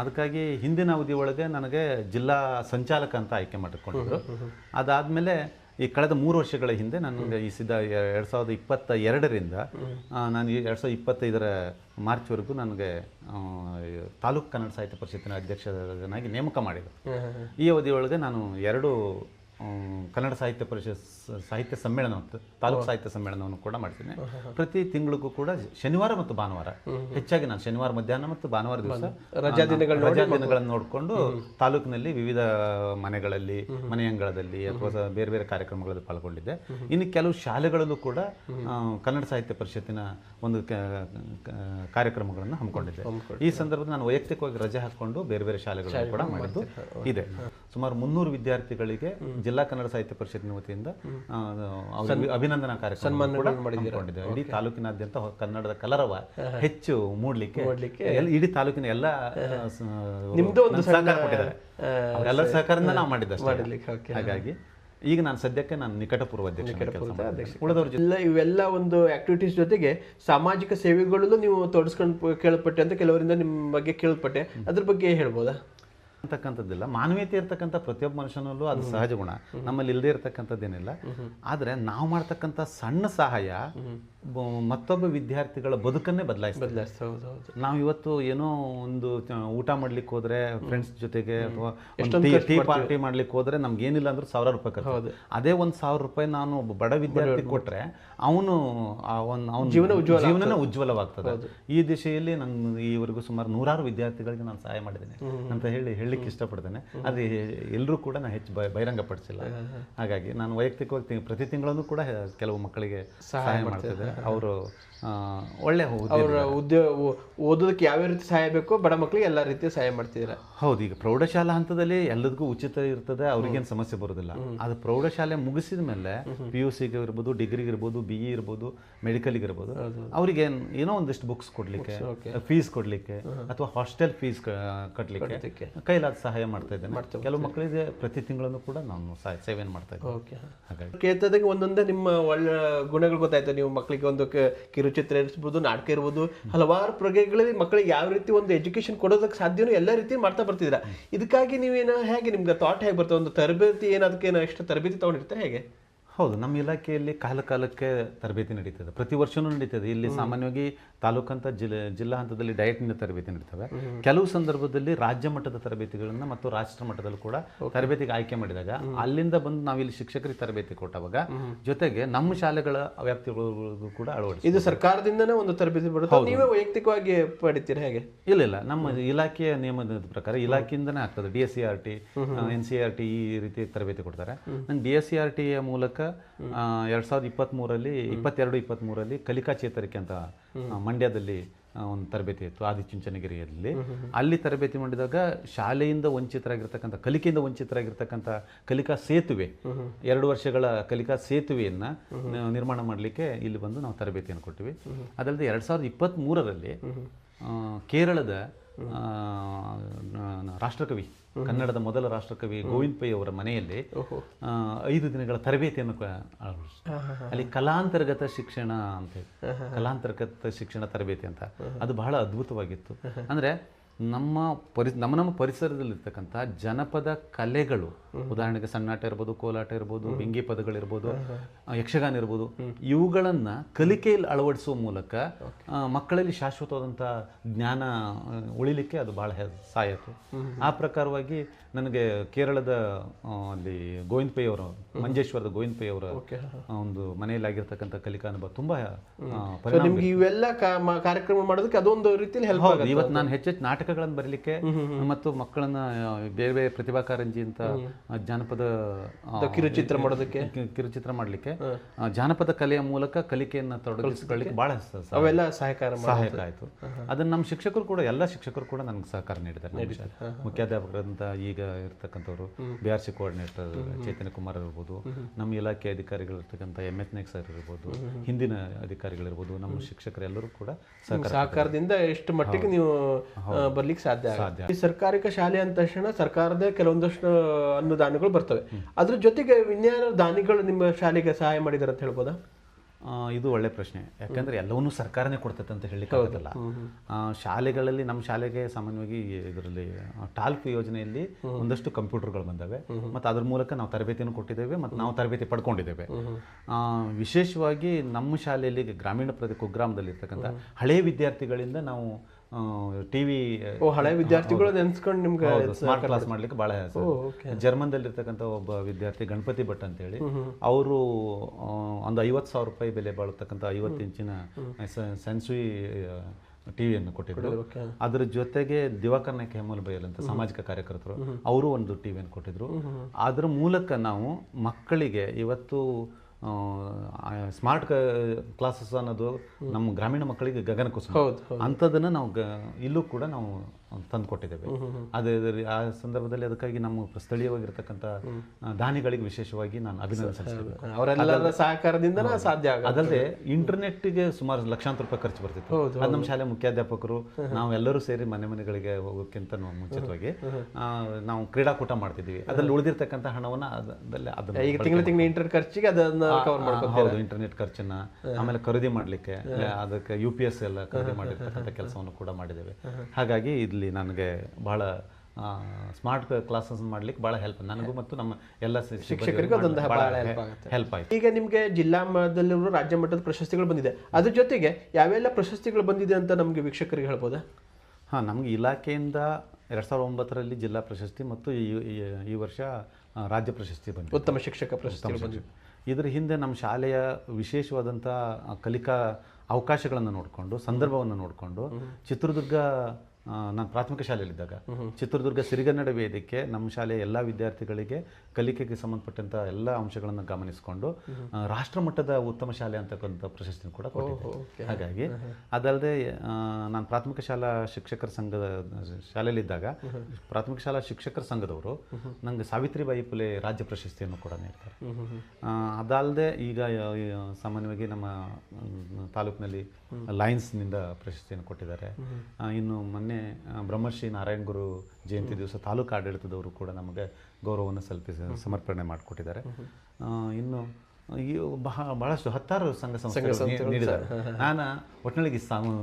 ಅದಕ್ಕಾಗಿ ಹಿಂದಿನ ಅವಧಿ ಒಳಗೆ ನನಗೆ ಜಿಲ್ಲಾ ಸಂಚಾಲಕ ಅಂತ ಆಯ್ಕೆ ಮಾಡಿಕೊಂಡಿದ್ರು. ಅದಾದಮೇಲೆ ಈ ಕಳೆದ ಮೂರು ವರ್ಷಗಳ ಹಿಂದೆ ನಾನು ಈ ಸಿದ್ಧ ಎರಡು ಸಾವಿರದ ಇಪ್ಪತ್ತ ಎರಡರಿಂದ ನಾನು ಎರಡು ಸಾವಿರದ ಇಪ್ಪತ್ತೈದರ ಮಾರ್ಚ್ವರೆಗೂ ನನಗೆ ತಾಲೂಕು ಕನ್ನಡ ಸಾಹಿತ್ಯ ಪರಿಷತ್ತಿನ ಅಧ್ಯಕ್ಷನಾಗಿ ನೇಮಕ ಮಾಡಿದರು ಈ ಅವಧಿಯೊಳಗೆ ನಾನು ಎರಡು ಕನ್ನಡ ಸಾಹಿತ್ಯ ಪರಿಷತ್ ಸಾಹಿತ್ಯ ಸಮ್ಮೇಳನ ಅಂತ ತಾಲೂಕು ಸಾಹಿತ್ಯ ಸಮ್ಮೇಳನವನ್ನು ಕೂಡ ಮಾಡ್ತೀನಿ. ಪ್ರತಿ ತಿಂಗಳಿಗೂ ಕೂಡ ಶನಿವಾರ ಮತ್ತು ಭಾನುವಾರ. ಹೆಚ್ಚಾಗಿ ನಾನು ಶನಿವಾರ ಮಧ್ಯಾಹ್ನ ಮತ್ತು ಭಾನುವಾರ ದಿವಸ ರಜಾ ದಿನಗಳು ರಜಾ ದಿನಗಳನ್ನು ನೋಡಿಕೊಂಡು ತಾಲೂಕಿನಲ್ಲಿ ವಿವಿಧ ಮನೆಗಳಲ್ಲಿ ಮನೆ ಅಂಗಳದಲ್ಲಿ ಅಥವಾ ಬೇರೆ ಬೇರೆ ಕಾರ್ಯಕ್ರಮಗಳಲ್ಲಿ ಪಾಲ್ಗೊಂಡಿದ್ದೆ. ಇನ್ನು ಕೆಲವು ಶಾಲೆಗಳಲ್ಲೂ ಕೂಡ ಕನ್ನಡ ಸಾಹಿತ್ಯ ಪರಿಷತ್ತಿನ ಒಂದು ಕಾರ್ಯಕ್ರಮಗಳನ್ನು ಹಮ್ಮಿಕೊಂಡಿದ್ದೆ. ಈ ಸಂದರ್ಭದಲ್ಲಿ ನಾನು ವೈಯಕ್ತಿಕವಾಗಿ ರಜೆ ಹಾಕೊಂಡು ಬೇರೆ ಬೇರೆ ಶಾಲೆಗಳನ್ನು ಕೂಡ ಮಾಡಿದ್ದು ಇದೆ. ಸುಮಾರು ಮುನ್ನೂರು ವಿದ್ಯಾರ್ಥಿಗಳಿಗೆ ಜಿಲ್ಲಾ ಕನ್ನಡ ಸಾಹಿತ್ಯ ಪರಿಷತ್ನ ವತಿಯಿಂದ ಅಭಿನಂದನಾ ಕಾರ್ಯಕ್ರಮ ಇಡೀ ತಾಲೂಕಿನಾದ್ಯಂತ ಕನ್ನಡದ ಕಲರವ ಹೆಚ್ಚು ಮೂಡ್ಲಿಕ್ಕೆ ಇಡೀ ತಾಲೂಕಿನ ಎಲ್ಲ ಸಹಕಾರ ಕೊಟ್ಟಿದ್ದಾರೆ. ಅವರೆಲ್ಲರ ಸಹಕಾರದಿಂದ ನಾವು ಮಾಡಿದ್ದಷ್ಟೇ ಹಾಗಾಗಿ ಈಗ ನಾನು ಸದ್ಯಕ್ಕೆ ನಾನು ನಿಕಟಪೂರ್ವ ಅಧ್ಯಕ್ಷ ಜೊತೆ ಇವೆಲ್ಲ ಒಂದು ಆಕ್ಟಿವಿಟೀಸ್ ಜೊತೆಗೆ ಸಾಮಾಜಿಕ ಸೇವೆಗಳಲ್ಲೂ ನೀವು ತೊಡಸ್ಕೊಂಡು ಕೇಳಪಟ್ಟೆ ಅಂತ ಕೆಲವರಿಂದ ನಿಮ್ಮ ಬಗ್ಗೆ ಕೇಳ್ಪಟ್ಟೆ ಅದ್ರ ಬಗ್ಗೆ ಹೇಳ್ಬೋದಾ? ಅಂತಕ್ಕಂಥದ್ದಿಲ್ಲ. ಮಾನವೀಯತೆ ಇರ್ತಕ್ಕಂಥ ಪ್ರತಿಯೊಬ್ಬ ಮನುಷ್ಯನಲ್ಲೂ ಅದು ಸಹಜ ಗುಣ. ನಮ್ಮಲ್ಲಿ ಇಲ್ಲದೆ ಇರ್ತಕ್ಕಂಥದ್ದೇನಿಲ್ಲ ಆದರೆ ನಾವು ಮಾಡ್ತಕ್ಕಂಥ ಸಣ್ಣ ಸಹಾಯ ಮತ್ತೊಬ್ಬ ವಿದ್ಯಾರ್ಥಿಗಳ ಬದುಕನ್ನೇ ಬದಲಾಯಿಸ್ತದೆ. ನಾವು ಇವತ್ತು ಏನೋ ಒಂದು ಊಟ ಮಾಡ್ಲಿಕ್ಕೆ ಹೋದ್ರೆ ಫ್ರೆಂಡ್ಸ್ ಜೊತೆಗೆ ಅಥವಾ ಟೀ ಪಾರ್ಟಿ ಮಾಡ್ಲಿಕ್ಕೆ ಹೋದ್ರೆ ನಮ್ಗೆ ಏನಿಲ್ಲ ಅಂದ್ರೆ ಸಾವಿರ ರೂಪಾಯಿ ಖರ್ಚು. ಅದೇ ಒಂದ್ ಸಾವಿರ ರೂಪಾಯಿ ನಾನು ಒಬ್ಬ ಬಡ ವಿದ್ಯಾರ್ಥಿ ಕೊಟ್ರೆ ಅವನು ಅವನ ಜೀವನ ಜೀವನನೇ ಉಜ್ವಲವಾಗ್ತದೆ. ಈ ದಿಶೆಯಲ್ಲಿ ನಾನು ಈವರೆಗೂ ಸುಮಾರು ನೂರಾರು ವಿದ್ಯಾರ್ಥಿಗಳಿಗೆ ನಾನು ಸಹಾಯ ಮಾಡಿದ್ದೇನೆ. ಅಂತ ಹೇಳಿ ಹೇಳಿ ಹೇಳಲಿಕ್ಕೆ ಇಷ್ಟಪಡ್ತೇನೆ. ಅದು ಎಲ್ಲರೂ ಕೂಡ ನಾನು ಹೆಚ್ಚು ಬಹಿರಂಗಪಡಿಸಿಲ್ಲ. ಹಾಗಾಗಿ ನಾನು ವೈಯಕ್ತಿಕವಾಗಿ ಪ್ರತಿ ತಿಂಗಳಲ್ಲೂ ಕೂಡ ಕೆಲವು ಮಕ್ಕಳಿಗೆ ಸಹಾಯ ಮಾಡ್ತಿದ್ದೆ ಅವರು ಒಳ್ಳೆ ಅವರ ಉದ್ಯೋಗ ಓದೋದಕ್ಕೆ ಯಾವ ರೀತಿ ಸಹಾಯ ಬೇಕೋ ಬಡ ಮಕ್ಕಳಿಗೆ ಎಲ್ಲ ರೀತಿಯ ಸಹಾಯ ಮಾಡ್ತಿದ್ದೀರಾ. ಹೌದು ಈಗ ಪ್ರೌಢಶಾಲಾ ಹಂತದಲ್ಲಿ ಎಲ್ಲದಕ್ಕೂ ಉಚಿತ ಇರ್ತದೆ ಅವ್ರಿಗೇನು ಸಮಸ್ಯೆ ಬರೋದಿಲ್ಲ. ಅದು ಪ್ರೌಢಶಾಲೆ ಮುಗಿಸಿದ ಮೇಲೆ ಪಿ ಯು ಸಿಗೆ ಇರ್ಬೋದು ಡಿಗ್ರಿಗೆ ಇರ್ಬೋದು ಬಿ ಇ ಇರ್ಬೋದು ಮೆಡಿಕಲ್ಗೆ ಇರ್ಬೋದು ಅವ್ರಿಗೆ ಏನೋ ಒಂದಿಷ್ಟು ಬುಕ್ಸ್ ಕೊಡ್ಲಿಕ್ಕೆ ಫೀಸ್ ಕೊಡ್ಲಿಕ್ಕೆ ಅಥವಾ ಹಾಸ್ಟೆಲ್ ಫೀಸ್ ಕಟ್ಟಲಿಕ್ಕೆ ಕೈಲಾದ ಸಹಾಯ ಮಾಡ್ತಾ ಇದ್ದೇನೆ. ಕೆಲವು ಮಕ್ಕಳಿಗೆ ಪ್ರತಿ ತಿಂಗಳನ್ನು ಕೂಡ ನಾನು ಸೇವೆಯನ್ನು ಮಾಡ್ತಾ ಇದ್ದೇನೆ. ಓಕೆ. ಹಾಗಾಗಿ. ಕೇಳ್ತದಂಗೆ ಒಂದೊಂದೇ ನಿಮ್ಮ ಒಳ್ಳೆ ಗುಣಗಳು ಗೊತ್ತಾಯ್ತು. ನೀವು ಮಕ್ಕಳಿಗೆ ಒಂದು ಕಿರುಚಿತ್ರ ಇರಿಸ್ಬೋದು ನಾಟಕ ಇರ್ಬೋದು ಹಲವಾರು ಪ್ರಗತಿಗಳಲ್ಲಿ ಮಕ್ಕಳಿಗೆ ಯಾವ ರೀತಿ ಒಂದು ಎಜುಕೇಶನ್ ಕೊಡೋದಕ್ಕೆ ಸಾಧ್ಯನೂ ಎಲ್ಲ ರೀತಿ ಮಾಡ್ತಾ ಬರ್ತಿದ್ದೀರಾ? ಇದಕ್ಕಾಗಿ ನೀವೇನೋ ಹೇಗೆ ನಿಮ್ಗೆ ಥಾಟ್ ಹೇಗೆ ಬರ್ತದೆ? ಒಂದು ತರಬೇತಿ ಏನು ಅದಕ್ಕೆ ಏನೋ ಎಷ್ಟು ತರಬೇತಿ ತೊಗೊಂಡಿರ್ತಾರೆ ಹೇಗೆ? ಹೌದು ನಮ್ಮ ಇಲಾಖೆಯಲ್ಲಿ ಕಾಲ ಕಾಲಕ್ಕೆ ತರಬೇತಿ ನಡೀತದೆ. ಪ್ರತಿ ವರ್ಷವೂ ನಡೀತದೆ. ಇಲ್ಲಿ ಸಾಮಾನ್ಯವಾಗಿ ತಾಲೂಕಂತ ಜಿಲ್ಲೆ ಜಿಲ್ಲಾ ಹಂತದಲ್ಲಿ ಡಯಟ್ನಿಂದ ತರಬೇತಿ ನಡೀತವೆ. ಕೆಲವು ಸಂದರ್ಭದಲ್ಲಿ ರಾಜ್ಯ ಮಟ್ಟದ ತರಬೇತಿಗಳನ್ನ ಮತ್ತು ರಾಷ್ಟ್ರ ಮಟ್ಟದಲ್ಲಿ ಕೂಡ ತರಬೇತಿಗೆ ಆಯ್ಕೆ ಮಾಡಿದಾಗ ಅಲ್ಲಿಂದ ಬಂದು ನಾವು ಇಲ್ಲಿ ಶಿಕ್ಷಕರಿಗೆ ತರಬೇತಿ ಕೊಟ್ಟವಾಗ ಜೊತೆಗೆ ನಮ್ಮ ಶಾಲೆಗಳ ವ್ಯಾಪ್ತಿಗಳಿಗೂ ಕೂಡ ಅಳವಡಿಸಿ ಇದು ಸರ್ಕಾರದಿಂದನೇ ಒಂದು ತರಬೇತಿ ಬರುತ್ತೆ? ನೀವೇ ವೈಯಕ್ತಿಕವಾಗಿ ಪಡಿತೀರಾ ಹೇಗೆ? ಇಲ್ಲ ಇಲ್ಲ. ನಮ್ಮ ಇಲಾಖೆಯ ನಿಯಮದ ಪ್ರಕಾರ ಇಲಾಖೆಯಿಂದನೇ ಆಗ್ತದೆ. D S C R T N C R T ಈ ರೀತಿ ತರಬೇತಿ ಕೊಡ್ತಾರೆ. ನಾನು ಡಿ ಎಸ್ ಸಿ ಆರ್ ಟಿಯ ಮೂಲಕ ಎರಡ್ ಸಾವಿರದ ಇಪ್ಪತ್ತ್ಮೂರಲ್ಲಿ ಇಪ್ಪತ್ತೆರಡು ಇಪ್ಪತ್ತ್ಮೂರಲ್ಲಿ ಕಲಿಕಾ ಚೇತರಿಕೆ ಅಂತ ಮಂಡ್ಯದಲ್ಲಿ ಒಂದು ತರಬೇತಿ ಇತ್ತು ಆದಿಚುಂಚನಗಿರಿಯಲ್ಲಿ. ಅಲ್ಲಿ ತರಬೇತಿ ಮಾಡಿದಾಗ ಶಾಲೆಯಿಂದ ವಂಚಿತರಾಗಿರ್ತಕ್ಕಂಥ ಕಲಿಕೆಯಿಂದ ವಂಚಿತರಾಗಿರ್ತಕ್ಕಂಥ ಕಲಿಕಾ ಸೇತುವೆ ಎರಡು ವರ್ಷಗಳ ಕಲಿಕಾ ಸೇತುವೆಯನ್ನ ನಿರ್ಮಾಣ ಮಾಡಲಿಕ್ಕೆ ಇಲ್ಲಿ ಬಂದು ನಾವು ತರಬೇತಿಯನ್ನು ಕೊಟ್ಟಿವಿ. ಅದಲ್ಲದೆ ಎರಡು ಸಾವಿರದ ಇಪ್ಪತ್ತ್ ಮೂರರಲ್ಲಿ ಕೇರಳದ ರಾಷ್ಟ್ರಕವಿ ಕನ್ನಡದ ಮೊದಲ ರಾಷ್ಟ್ರಕವಿ ಗೋವಿಂದ ಪೈ ಅವರ ಮನೆಯಲ್ಲಿ ಐದು ದಿನಗಳ ತರಬೇತಿಯನ್ನು ಅಲ್ಲಿ ಕಲಾಂತರ್ಗತ ಶಿಕ್ಷಣ ಅಂತ ಹೇಳಿ. ಕಲಾಂತರ್ಗತ ಶಿಕ್ಷಣ ತರಬೇತಿ ಅಂತ. ಅದು ಬಹಳ ಅದ್ಭುತವಾಗಿತ್ತು. ಅಂದ್ರೆ ನಮ್ಮ ಪರಿ ನಮ್ಮ ನಮ್ಮ ಪರಿಸರದಲ್ಲಿರ್ತಕ್ಕಂಥ ಜನಪದ ಕಲೆಗಳು ಉದಾಹರಣೆಗೆ ಸಣ್ಣಾಟ ಇರ್ಬೋದು ಕೋಲಾಟ ಇರ್ಬೋದು ಬಿಂಗಿ ಪದಗಳಿರ್ಬೋದು ಯಕ್ಷಗಾನ ಇರ್ಬೋದು ಇವುಗಳನ್ನ ಕಲಿಕೆಯಲ್ಲಿ ಅಳವಡಿಸುವ ಮೂಲಕ ಮಕ್ಕಳಲ್ಲಿ ಶಾಶ್ವತವಾದಂಥ ಜ್ಞಾನ ಉಳಿಲಿಕ್ಕೆ ಅದು ಬಹಳ ಆಯ್ತು ಆ ಪ್ರಕಾರವಾಗಿ ನನಗೆ ಕೇರಳದ ಅಲ್ಲಿ ಗೋವಿಂದ ಪೈ ಅವರು ಮಂಜೇಶ್ವರದ ಗೋವಿಂದ ಪೈ ಅವರ ಒಂದು ಮನೆಯಲ್ಲಿ ಆಗಿರ್ತಕ್ಕಂಥ ಕಲಿಕಾ ಅನುಭವ ತುಂಬಾ ಇವೆಲ್ಲ ಕಾರ್ಯಕ್ರಮ ಮಾಡೋದಕ್ಕೆ ಅದೊಂದು ರೀತಿಯಲ್ಲಿ ಹೆಲ್ಪ್ ಆಗುತ್ತೆ ಇವತ್ತು ನಾನು ಹೆಚ್ಚೆಚ್ಚು ನಾಟಕಗಳನ್ನು ಬರಲಿಕ್ಕೆ ಮತ್ತು ಮಕ್ಕಳನ್ನ ಬೇರೆ ಬೇರೆ ಪ್ರತಿಭಾ ಕಾರಂಜಿ ಅಂತ ಜಾನಪದ ಕಿರುಚಿತ್ರ ಮಾಡೋದಕ್ಕೆ? ಕಿರುಚಿತ್ರ ಮಾಡಲಿಕ್ಕೆ. ಜಾನಪದ ಕಲೆಯ ಮೂಲಕ ಕಲಿಕೆಯನ್ನು ತೊಡಗಿಸ್ಕೊಳ್ಳಿಕ್ಕೆ ಬಹಳ ಅವೆಲ್ಲ ಸಹಕಾರ ಸಹಾಯಕ ಆಯಿತು. ಅದನ್ನ ನಮ್ಮ ಶಿಕ್ಷಕರು ಕೂಡ ಎಲ್ಲ ಶಿಕ್ಷಕರು ಕೂಡ ನನಗೆ ಸಹಕಾರ ನೀಡಿದ್ದಾರೆ. ಮುಖ್ಯಾಧ್ಯಾಪಕರಂತ ಈಗ ಇರ್ತಕ್ಕಂಥವ್ರು B R C coordinator Chaitanya Kumar ಇರ್ಬೋದು ನಮ್ಮ ಇಲಾಖೆ ಅಧಿಕಾರಿಗಳಿರ್ತಕ್ಕಂಥ ಎಂ ಎಸ್ ನಾಯ್ಕ್ ಸರ್ ಇರ್ಬೋದು ಹಿಂದಿನ ಅಧಿಕಾರಿಗಳಿರ್ಬೋದು ನಮ್ಮ ಶಿಕ್ಷಕರೆಲ್ಲರೂ ಕೂಡ ಸಹಕಾರ ಸಹಕಾರದಿಂದ ಎಷ್ಟು ಮಟ್ಟಿಗೆ ನೀವು ಬರ್ಲಿಕ್ಕೆ ಸಾಧ್ಯ. ಈ ಸರ್ಕಾರಿಕ ಶಾಲೆ ಅಂದ ತಕ್ಷಣ ಸರ್ಕಾರದ ಕೆಲವೊಂದಷ್ಟು ಅನುದಾನಗಳು ಬರ್ತವೆ. ಅದ್ರ ಜೊತೆಗೆ ವಿಜ್ಞಾನ ದಾನಿಗಳು ನಿಮ್ಮ ಶಾಲೆಗೆ ಸಹಾಯ ಮಾಡಿದಾರೆ ಅಂತ ಹೇಳ್ಬೋದಾ? ಇದು ಒಳ್ಳೆ ಪ್ರಶ್ನೆ. ಯಾಕಂದ್ರೆ ಎಲ್ಲವನ್ನೂ ಸರ್ಕಾರನೇ ಕೊಡ್ತೈತೆ ಅಂತ ಹೇಳಲಿಕ್ಕೆ ಆಗೋದಿಲ್ಲ ಆ, ಶಾಲೆಗಳಲ್ಲಿ ನಮ್ಮ ಶಾಲೆಗೆ ಸಾಮಾನ್ಯವಾಗಿ ಇದರಲ್ಲಿ ಟಾಲ್ಕ್ ಯೋಜನೆಯಲ್ಲಿ ಒಂದಷ್ಟು ಕಂಪ್ಯೂಟರ್ಗಳು ಬಂದವೆ. ಮತ್ತು ಅದ್ರ ಮೂಲಕ ನಾವು ತರಬೇತಿಯನ್ನು ಕೊಟ್ಟಿದ್ದೇವೆ ಮತ್ತು ನಾವು ತರಬೇತಿ ಪಡ್ಕೊಂಡಿದ್ದೇವೆ. ಆ, ವಿಶೇಷವಾಗಿ ನಮ್ಮ ಶಾಲೆಯಲ್ಲಿ ಗ್ರಾಮೀಣ ಪ್ರದೇಶ ಕುಗ್ರಾಮದಲ್ಲಿ ಇರ್ತಕ್ಕಂಥ ಹಳೆಯ ವಿದ್ಯಾರ್ಥಿಗಳಿಂದ ನಾವು ಟಿವಿ ಓ ಹಳೆ ವಿದ್ಯಾರ್ಥಿಗಳು ನೆನ್ಸ್ಕೊಂಡು ನಿಮ್ಗೆ ಸ್ಮಾರ್ಟ್ ಕ್ಲಾಸ್ ಮಾಡ್ಲಿಕ್ಕೆ ಬಹಳ ಜರ್ಮನ್ದಲ್ಲಿರ್ತಕ್ಕಂಥ ಒಬ್ಬ ವಿದ್ಯಾರ್ಥಿ ಗಣಪತಿ ಭಟ್ ಅಂತೇಳಿ ಅವರು ಒಂದು ಐವತ್ತು ಸಾವಿರ ರೂಪಾಯಿ ಬೆಲೆ ಬಾಳತಕ್ಕಂಥ ಐವತ್ತು ಇಂಚಿನ ಸೆನ್ಸುಯಿ ಟಿವಿಯನ್ನು ಕೊಟ್ಟಿದ್ರು. ಅದರ ಜೊತೆಗೆ ದಿವಾಕರ್ ಕೆಮಲ್ ಹೇಮಲ್ ಬೈಲ್ ಅಂತ ಸಾಮಾಜಿಕ ಕಾರ್ಯಕರ್ತರು ಅವರು ಒಂದು ಟಿವಿಯನ್ನು ಕೊಟ್ಟಿದ್ರು. ಅದರ ಮೂಲಕ ನಾವು ಮಕ್ಕಳಿಗೆ ಇವತ್ತು ಸ್ಮಾರ್ಟ್ ಕ್ಲಾಸಸ್ ಅನ್ನೋದು ನಮ್ಮ ಗ್ರಾಮೀಣ ಮಕ್ಕಳಿಗೆ ಗಗನ ಕುಸುಮ ಅಂಥದ್ದನ್ನು ನಾವು ಗ- ಇಲ್ಲೂ ಕೂಡ ನಾವು ತಂದು ಕೊಟ್ಟಿದ್ದೇವೆ. ಅದೇ ಆ ಸಂದರ್ಭದಲ್ಲಿ ಅದಕ್ಕಾಗಿ ನಮ್ಮ ಸ್ಥಳೀಯವಾಗಿರ್ತಕ್ಕಂಥ ದಾನಿಗಳಿಗೆ ವಿಶೇಷವಾಗಿ ನಾನು ಅಭಿನಂದಿಸ್ತೇನೆ ಅವರೆಲ್ಲರ ಸಹಕಾರದಿಂದ ಸಾಧ್ಯ ಆಗ ಅದಲ್ಲದೆ ಇಂಟರ್ನೆಟ್ಗೆ ಸುಮಾರು ಲಕ್ಷಾಂತರ ರೂಪಾಯಿ ಖರ್ಚು ಬರ್ತಿತ್ತು. ಅದು ನಮ್ಮ ಶಾಲೆ ಮುಖ್ಯಾಧ್ಯಾಪಕರು ನಾವೆಲ್ಲರೂ ಸೇರಿ ಮನೆ ಮನೆಗಳಿಗೆ ಹೋಗೋಕ್ಕಿಂತ ಮುಂಚಿತವಾಗಿ ನಾವು ಕ್ರೀಡಾಕೂಟ ಮಾಡ್ತಿದ್ವಿ ಅದರಲ್ಲಿ ಉಳಿದಿರ್ತಕ್ಕಂಥ ಹಣವನ್ನ ಅದಲ್ಲೇ ಅದನ್ನ ಈಗ ತಿಂಗಳ ತಿಂಗಳ ಇಂಟರ್ನೆಟ್ ಖರ್ಚಿಗೆ ಅದನ್ನ ಕವರ್ ಮಾಡ್ಕೊ ಹೌದು ಇಂಟರ್ನೆಟ್ ಖರ್ಚನ್ನ ಆಮೇಲೆ ಖರೀದಿ ಮಾಡ್ಲಿಕ್ಕೆ ಅದಕ್ಕೆ ಯು ಪಿ ಎಸ್ ಎಲ್ಲ ಖರೀದಿ ಮಾಡಿರ್ತಕ್ಕಂಥ ಕೆಲಸವನ್ನು ಕೂಡ ಮಾಡಿದ್ದೇವೆ. ಹಾಗಾಗಿ ಇಲ್ಲಿ ನನಗೆ ಬಹಳ ಸ್ಮಾರ್ಟ್ ಕ್ಲಾಸಸ್ ಮಾಡ್ಲಿಕ್ಕೆ ಬಹಳ ಹೆಲ್ಪ್ ನನಗೂ ಮತ್ತು ನಮ್ಮ ಎಲ್ಲ ಶಿಕ್ಷಕರಿಗೂ ಅದೊಂದು ಹೆಲ್ಪ್ ಆಯ್ತು. ಈಗ ನಿಮಗೆ ಜಿಲ್ಲಾ ಮಟ್ಟದಲ್ಲಿರುವ ರಾಜ್ಯ ಮಟ್ಟದ ಪ್ರಶಸ್ತಿಗಳು ಬಂದಿದೆ. ಅದ್ರ ಜೊತೆಗೆ ಯಾವೆಲ್ಲ ಪ್ರಶಸ್ತಿಗಳು ಬಂದಿದೆ ಅಂತ ನಮಗೆ ವೀಕ್ಷಕರಿಗೆ ಹೇಳ್ಬೋದಾ? ಹಾಂ ನಮಗೆ ಇಲಾಖೆಯಿಂದ ಎರಡು ಸಾವಿರದ ಒಂಬತ್ತರಲ್ಲಿ ಜಿಲ್ಲಾ ಪ್ರಶಸ್ತಿ ಮತ್ತು ಈ ವರ್ಷ ರಾಜ್ಯ ಪ್ರಶಸ್ತಿ ಬಂದಿದೆ. ಉತ್ತಮ ಶಿಕ್ಷಕ ಪ್ರಶಸ್ತಿ ಬಂದಿದೆ ಇದರ ಹಿಂದೆ ನಮ್ಮ ಶಾಲೆಯ ವಿಶೇಷವಾದಂಥ ಕಲಿಕಾ ಅವಕಾಶಗಳನ್ನು ನೋಡಿಕೊಂಡು ಸಂದರ್ಭವನ್ನು ನೋಡಿಕೊಂಡು ಚಿತ್ರದುರ್ಗ ನಾನು ಪ್ರಾಥಮಿಕ ಶಾಲೆಯಲ್ಲಿದ್ದಾಗ. ಚಿತ್ರದುರ್ಗ ಸಿರಿಗನ್ನಡ ವೇದಿಕೆ ನಮ್ಮ ಶಾಲೆಯ ಎಲ್ಲ ವಿದ್ಯಾರ್ಥಿಗಳಿಗೆ ಕಲಿಕೆಗೆ ಸಂಬಂಧಪಟ್ಟಂಥ ಎಲ್ಲ ಅಂಶಗಳನ್ನು ಗಮನಿಸಿಕೊಂಡು ರಾಷ್ಟ್ರಮಟ್ಟದ ರಾಷ್ಟ್ರ ಮಟ್ಟದ ಉತ್ತಮ ಶಾಲೆ ಅಂತಕ್ಕಂಥ ಪ್ರಶಸ್ತಿ ಕೂಡ ಕೊಟ್ಟಿದ್ದೆ. ಹಾಗಾಗಿ ಅದಲ್ಲದೆ ನಾನು ಪ್ರಾಥಮಿಕ ಶಾಲಾ ಶಿಕ್ಷಕರ ಸಂಘದ ಶಾಲೆಯಲ್ಲಿದ್ದಾಗ ಪ್ರಾಥಮಿಕ ಶಾಲಾ ಶಿಕ್ಷಕರ ಸಂಘದವರು ನನಗೆ ಸಾವಿತ್ರಿಬಾಯಿ ಫುಲೆ ರಾಜ್ಯ ಪ್ರಶಸ್ತಿಯನ್ನು ಕೂಡ ನೀಡ್ತಾರೆ. ಅದಲ್ಲದೆ ಈಗ ಸಾಮಾನ್ಯವಾಗಿ ನಮ್ಮ ತಾಲೂಕಿನಲ್ಲಿ ಲಯನ್ಸ್ನಿಂದ ಪ್ರಶಸ್ತಿಯನ್ನು ಕೊಟ್ಟಿದ್ದಾರೆ. ಇನ್ನು ಮೊನ್ನೆ ಆ, ಬ್ರಹ್ಮರ್ಷಿ ನಾರಾಯಣ ಗುರು ಜಯಂತಿ ದಿವಸ ತಾಲೂಕು ಆಡಳಿತದವರು ಕೂಡ ನಮಗೆ ಗೌರವವನ್ನು ಸಲ್ಪಿಸಿ ಸಮರ್ಪಣೆ ಮಾಡಿಕೊಟ್ಟಿದ್ದಾರೆ. ಇನ್ನು ಈ ಬಹಳ ಬಹಳಷ್ಟು ಹತ್ತಾರು ಸಂಘ ಸಂಸ್ಥೆಗಳು ನೀಡಿದ್ದಾರೆ. ನಾನು ಒಟ್ಟಿನಲ್ಲಿ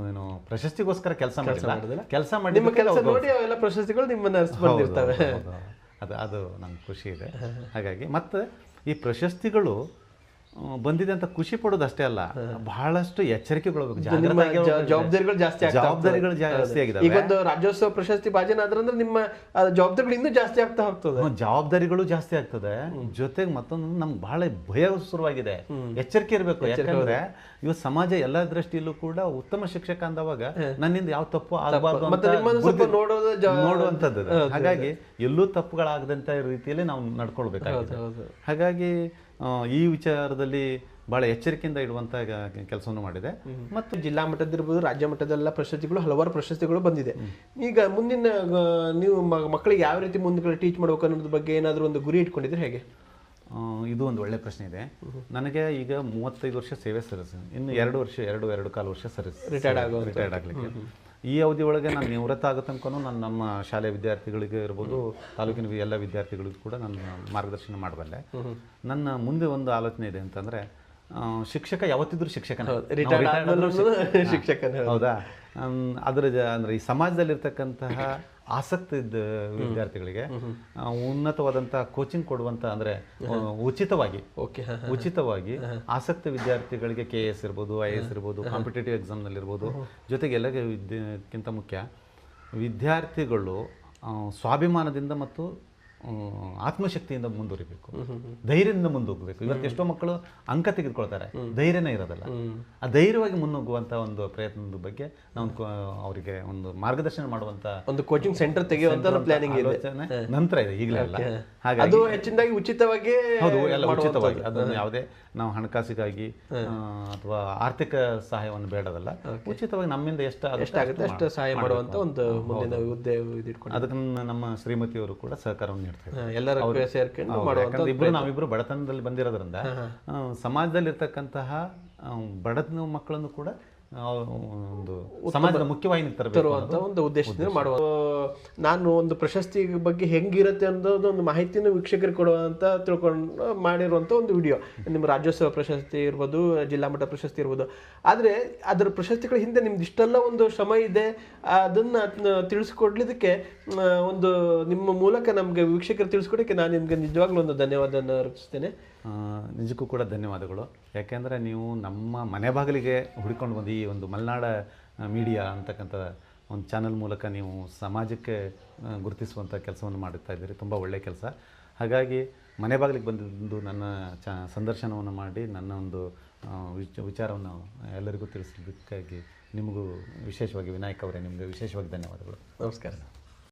ಏನು ಪ್ರಶಸ್ತಿಗೋಸ್ಕರ ಕೆಲಸ ಮಾಡಿಲ್ಲ. ಕೆಲಸ ಮಾಡಿ ನೋಡಿ ಅವೆಲ್ಲ ಪ್ರಶಸ್ತಿಗಳು ನಿಮ್ಮನ್ನ ಬಂದಿರ್ತವೆ. ಅದು ಅದು ನಂಗೆ ಖುಷಿ ಇದೆ. ಹಾಗಾಗಿ ಮತ್ತು ಈ ಪ್ರಶಸ್ತಿಗಳು ಬಂದಿದೆ ಅಂತ ಖುಷಿ ಪಡೋದು ಅಷ್ಟೇ ಅಲ್ಲ ಬಹಳಷ್ಟು ಹೋಗ್ಬೇಕು. ಜವಾಬ್ದಾರಿಗಳು ಜಾಸ್ತಿ ಜವಾಬ್ದಾರಿಗಳು ಜಾಸ್ತಿ ಆಗಿದೆ ಈಗ ಒಂದು ರಾಜ್ಯೋತ್ಸವ ಪ್ರಶಸ್ತಿ ಭಾಜನಾದ್ರಂದ್ರೆ ನಿಮ್ಮ ಜವಾಬ್ದಾರಿಗಳು ಇನ್ನೂ ಜಾಸ್ತಿ ಆಗ್ತಾ ಹೋಗ್ತದೆ. ಜವಾಬ್ದಾರಿಗಳು ಜಾಸ್ತಿ ಆಗ್ತದೆ. ಜೊತೆಗೆ ಮತ್ತೊಂದು ನಮ್ಗೆ ಬಹಳ ಭಯ ಶುರುವಾಗಿದೆ. ಎಚ್ಚರಿಕೆ ಇರಬೇಕು. ಯಾಕಂದ್ರೆ ಇವತ್ತು ಸಮಾಜ ಎಲ್ಲ ದೃಷ್ಟಿಯಲ್ಲೂ ಕೂಡ ಉತ್ತಮ ಶಿಕ್ಷಕ ಅಂದವಾಗ ನನ್ನಿಂದ ಯಾವ ತಪ್ಪು ಆಗಬಾರ್ದು ನೋಡುವಂಥದ್ದು. ಹಾಗಾಗಿ ಎಲ್ಲೂ ತಪ್ಪುಗಳಾಗದಂತ ರೀತಿಯಲ್ಲಿ ನಾವು ನಡ್ಕೊಳ್ಬೇಕಾಗುತ್ತೆ ಹಾಗಾಗಿ ಈ ವಿಚಾರದಲ್ಲಿ ಬಹಳ ಎಚ್ಚರಿಕೆಯಿಂದ ಇಡುವಂತ ಕೆಲಸವನ್ನು ಮಾಡಿದೆ. ಮತ್ತು ಜಿಲ್ಲಾ ಮಟ್ಟದಿರ್ಬೋದು ರಾಜ್ಯ ಮಟ್ಟದೆಲ್ಲ ಪ್ರಶಸ್ತಿಗಳು ಹಲವಾರು ಪ್ರಶಸ್ತಿಗಳು ಬಂದಿದೆ. ಈಗ ಮುಂದಿನ ನೀವು ಮಕ್ಕಳಿಗೆ ಯಾವ ರೀತಿ ಮುಂದೆ ಟೀಚ್ ಮಾಡಬೇಕು ಅನ್ನೋದ್ರ ಬಗ್ಗೆ ಏನಾದರೂ ಒಂದು ಗುರಿ ಇಟ್ಕೊಂಡಿದ್ರೆ ಹೇಗೆ? ಇದು ಒಂದು ಒಳ್ಳೆ ಪ್ರಶ್ನೆ ಇದೆ. ನನಗೆ ಈಗ ಮೂವತ್ತೈದು ವರ್ಷ ಸೇವೆ ಸರ್ವಿಸ್ ಇನ್ನು ಎರಡು ವರ್ಷ ಎರಡು ಎರಡು ಕಾಲು ವರ್ಷ ಸರಿಸಿ ರಿಟೈರ್ಡ್ ಆಗೋ ರಿಟೈರ್ಡ್ ಆಗಲಿಕ್ಕೆ. ಈ ಅವಧಿ ಒಳಗೆ ನಾನು ನಿವೃತ್ತ ಆಗೋ ತನಕನೂ ನಾನು ನಮ್ಮ ಶಾಲೆ ವಿದ್ಯಾರ್ಥಿಗಳಿಗೆ ಇರ್ಬೋದು ತಾಲೂಕಿನ ಎಲ್ಲ ವಿದ್ಯಾರ್ಥಿಗಳಿಗೂ ಕೂಡ ನಾನು ಮಾರ್ಗದರ್ಶನ ಮಾಡಬಲ್ಲೆ ನನ್ನ ಮುಂದೆ ಒಂದು ಆಲೋಚನೆ ಇದೆ ಅಂತಂದರೆ ಶಿಕ್ಷಕ ಯಾವತ್ತಿದ್ರೂ ಶಿಕ್ಷಕನೇ. ಶಿಕ್ಷಕನೇ. ಹೌದಾ ಅದರ ಜ- ಅಂದ್ರೆ ಈ ಸಮಾಜದಲ್ಲಿರ್ತಕ್ಕಂತಹ ಆಸಕ್ತಿ ಇದ್ದ ವಿದ್ಯಾರ್ಥಿಗಳಿಗೆ ಉನ್ನತವಾದಂತಹ ಉನ್ನತವಾದಂಥ ಕೋಚಿಂಗ್ ಕೊಡುವಂತ ಅಂದ್ರೆ ಉಚಿತವಾಗಿ ಓಕೆ ಉಚಿತವಾಗಿ ಆಸಕ್ತ ವಿದ್ಯಾರ್ಥಿಗಳಿಗೆ ಕೆ ಎಸ್ ಇರ್ಬೋದು ಐ ಎಸ್ ಇರ್ಬೋದು ಕಾಂಪಿಟೇಟಿವ್ ಎಕ್ಸಾಮ್ನಲ್ಲಿ ಇರ್ಬೋದು ಜೊತೆಗೆ ಎಲ್ಲಕ್ಕಿಂತ ವಿದ್ಯಕ್ಕಿಂತ ಮುಖ್ಯ ವಿದ್ಯಾರ್ಥಿಗಳು ಸ್ವಾಭಿಮಾನದಿಂದ ಮತ್ತು ಆತ್ಮಶಕ್ತಿಯಿಂದ ಮುಂದುವರಿಬೇಕು. ಧೈರ್ಯದಿಂದ ಮುಂದೋಗ್ಬೇಕು. ಇವತ್ತು ಎಷ್ಟೋ ಮಕ್ಕಳು ಅಂಕ ತೆಗೆದುಕೊಳ್ತಾರೆ. ಧೈರ್ಯನೇ ಇರೋದಲ್ಲ. ಆ ಧೈರ್ಯವಾಗಿ ಮುನ್ನುಗ್ಗುವಂತ ಒಂದು ಪ್ರಯತ್ನದ ಬಗ್ಗೆ ನಾವು ಅವರಿಗೆ ಒಂದು ಮಾರ್ಗದರ್ಶನ ಮಾಡುವಂತ ಒಂದು ಕೋಚಿಂಗ್ ಸೆಂಟರ್ ತೆಗೆಯುವಂತ ಪ್ಲಾನಿಂಗ್ ಆಲೋಚನೆ ನಂತರ ಇದೆ ಈಗಲೇ ಅಲ್ಲ. ಹಾಗಾಗಿ ಅದು ಹೆಚ್ಚಿನದಾಗಿ ಉಚಿತವಾಗಿ ಹೌದು ಎಲ್ಲ ಉಚಿತವಾಗಿ. ಅದನ್ನು ಯಾವುದೇ ನಾವು ಹಣಕಾಸಿಗಾಗಿ ಅಥವಾ ಆರ್ಥಿಕ ಸಹಾಯವನ್ನು ಬೇಡದಲ್ಲ ಉಚಿತವಾಗಿ ನಮ್ಮಿಂದ ಎಷ್ಟು ಎಷ್ಟಾಗುತ್ತೆ ಅಷ್ಟು ಸಹಾಯ ಮಾಡುವಂತ ಒಂದು ಮುಂದಿನ ಹುದ್ದೆ ಅದಕ್ಕೆ ನಮ್ಮ ಶ್ರೀಮತಿಯವರು ಕೂಡ ಸಹಕಾರವನ್ನು ನೀಡ್ತಾರೆ ಎಲ್ಲರ ಸೇರ್ಕೊಂಡು ಮಾಡುವಂತ ಇಬ್ರು ನಾವಿಬ್ರು ಬಡತನದಲ್ಲಿ ಬಂದಿರೋದ್ರಿಂದ ಸಮಾಜದಲ್ಲಿ ಇರ್ತಕ್ಕಂತಹ ಬಡತನ ಮಕ್ಕಳನ್ನು ಕೂಡ ಒಂದು ಸಮಾಜದ ಮುಖ್ಯವಾಹಿನಿ ತರುವಂತ ಒಂದು ಉದ್ದೇಶದಿಂದ ಮಾಡುವ ನಾನು ಒಂದು ಪ್ರಶಸ್ತಿ ಬಗ್ಗೆ ಹೆಂಗಿರುತ್ತೆ ಅನ್ನೋದು ಒಂದು ಮಾಹಿತಿನ ವೀಕ್ಷಕರಿಗೆ ಕೊಡುವಂತ ತಿಳ್ಕೊಂಡು ಮಾಡಿರುವಂತ ಒಂದು ವಿಡಿಯೋ. ನಿಮ್ಮ ರಾಜ್ಯೋತ್ಸವ ಪ್ರಶಸ್ತಿ ಇರ್ಬೋದು ಜಿಲ್ಲಾ ಮಟ್ಟ ಪ್ರಶಸ್ತಿ ಇರ್ಬೋದು. ಆದ್ರೆ ಅದರ ಪ್ರಶಸ್ತಿಗಳ ಹಿಂದೆ ನಿಮ್ದು ಇಷ್ಟೆಲ್ಲ ಒಂದು ಶ್ರಮ ಇದೆ ಅದನ್ನ ಅದ್ನ ತಿಳಿಸ್ಕೊಡ್ಲಿದಕ್ಕೆ ಒಂದು ನಿಮ್ಮ ಮೂಲಕ ನಮ್ಗೆ ವೀಕ್ಷಕರು ತಿಳಿಸ್ಕೊಡಕ್ಕೆ ನಾನು ನಿಮ್ಗೆ ನಿಜವಾಗ್ಲೂ ಒಂದು ಧನ್ಯವಾದ ಅರ್ಪಿಸ್ತೇನೆ. ನಿಜಕ್ಕೂ ಕೂಡ ಧನ್ಯವಾದಗಳು. ಯಾಕೆಂದರೆ ನೀವು ನಮ್ಮ ಮನೆ ಬಾಗಿಲಿಗೆ ಹುಡ್ಕೊಂಡು ಬಂದು ಈ ಒಂದು ಮಲೆನಾಡ ಮೀಡಿಯಾ ಅಂತಕ್ಕಂಥ ಒಂದು ಚಾನಲ್ ಮೂಲಕ ನೀವು ಸಮಾಜಕ್ಕೆ ಗುರುತಿಸುವಂಥ ಕೆಲಸವನ್ನು ಮಾಡುತ್ತಾ ಇದ್ದೀರಿ. ತುಂಬ ಒಳ್ಳೆಯ ಕೆಲಸ. ಹಾಗಾಗಿ ಮನೆ ಬಾಗಿಲಿಗೆ ಬಂದಿದ್ದು ನನ್ನ ಚ, ಸಂದರ್ಶನವನ್ನು ಮಾಡಿ ನನ್ನ ಒಂದು ವಿಚ, ವಿಚಾರವನ್ನು ಎಲ್ಲರಿಗೂ ತಿಳಿಸಿದ್ದಕ್ಕಾಗಿ ನಿಮಗೂ ವಿಶೇಷವಾಗಿ ವಿನಾಯಕ್ ಅವರೇ ನಿಮಗೆ ವಿಶೇಷವಾಗಿ ಧನ್ಯವಾದಗಳು. ನಮಸ್ಕಾರ.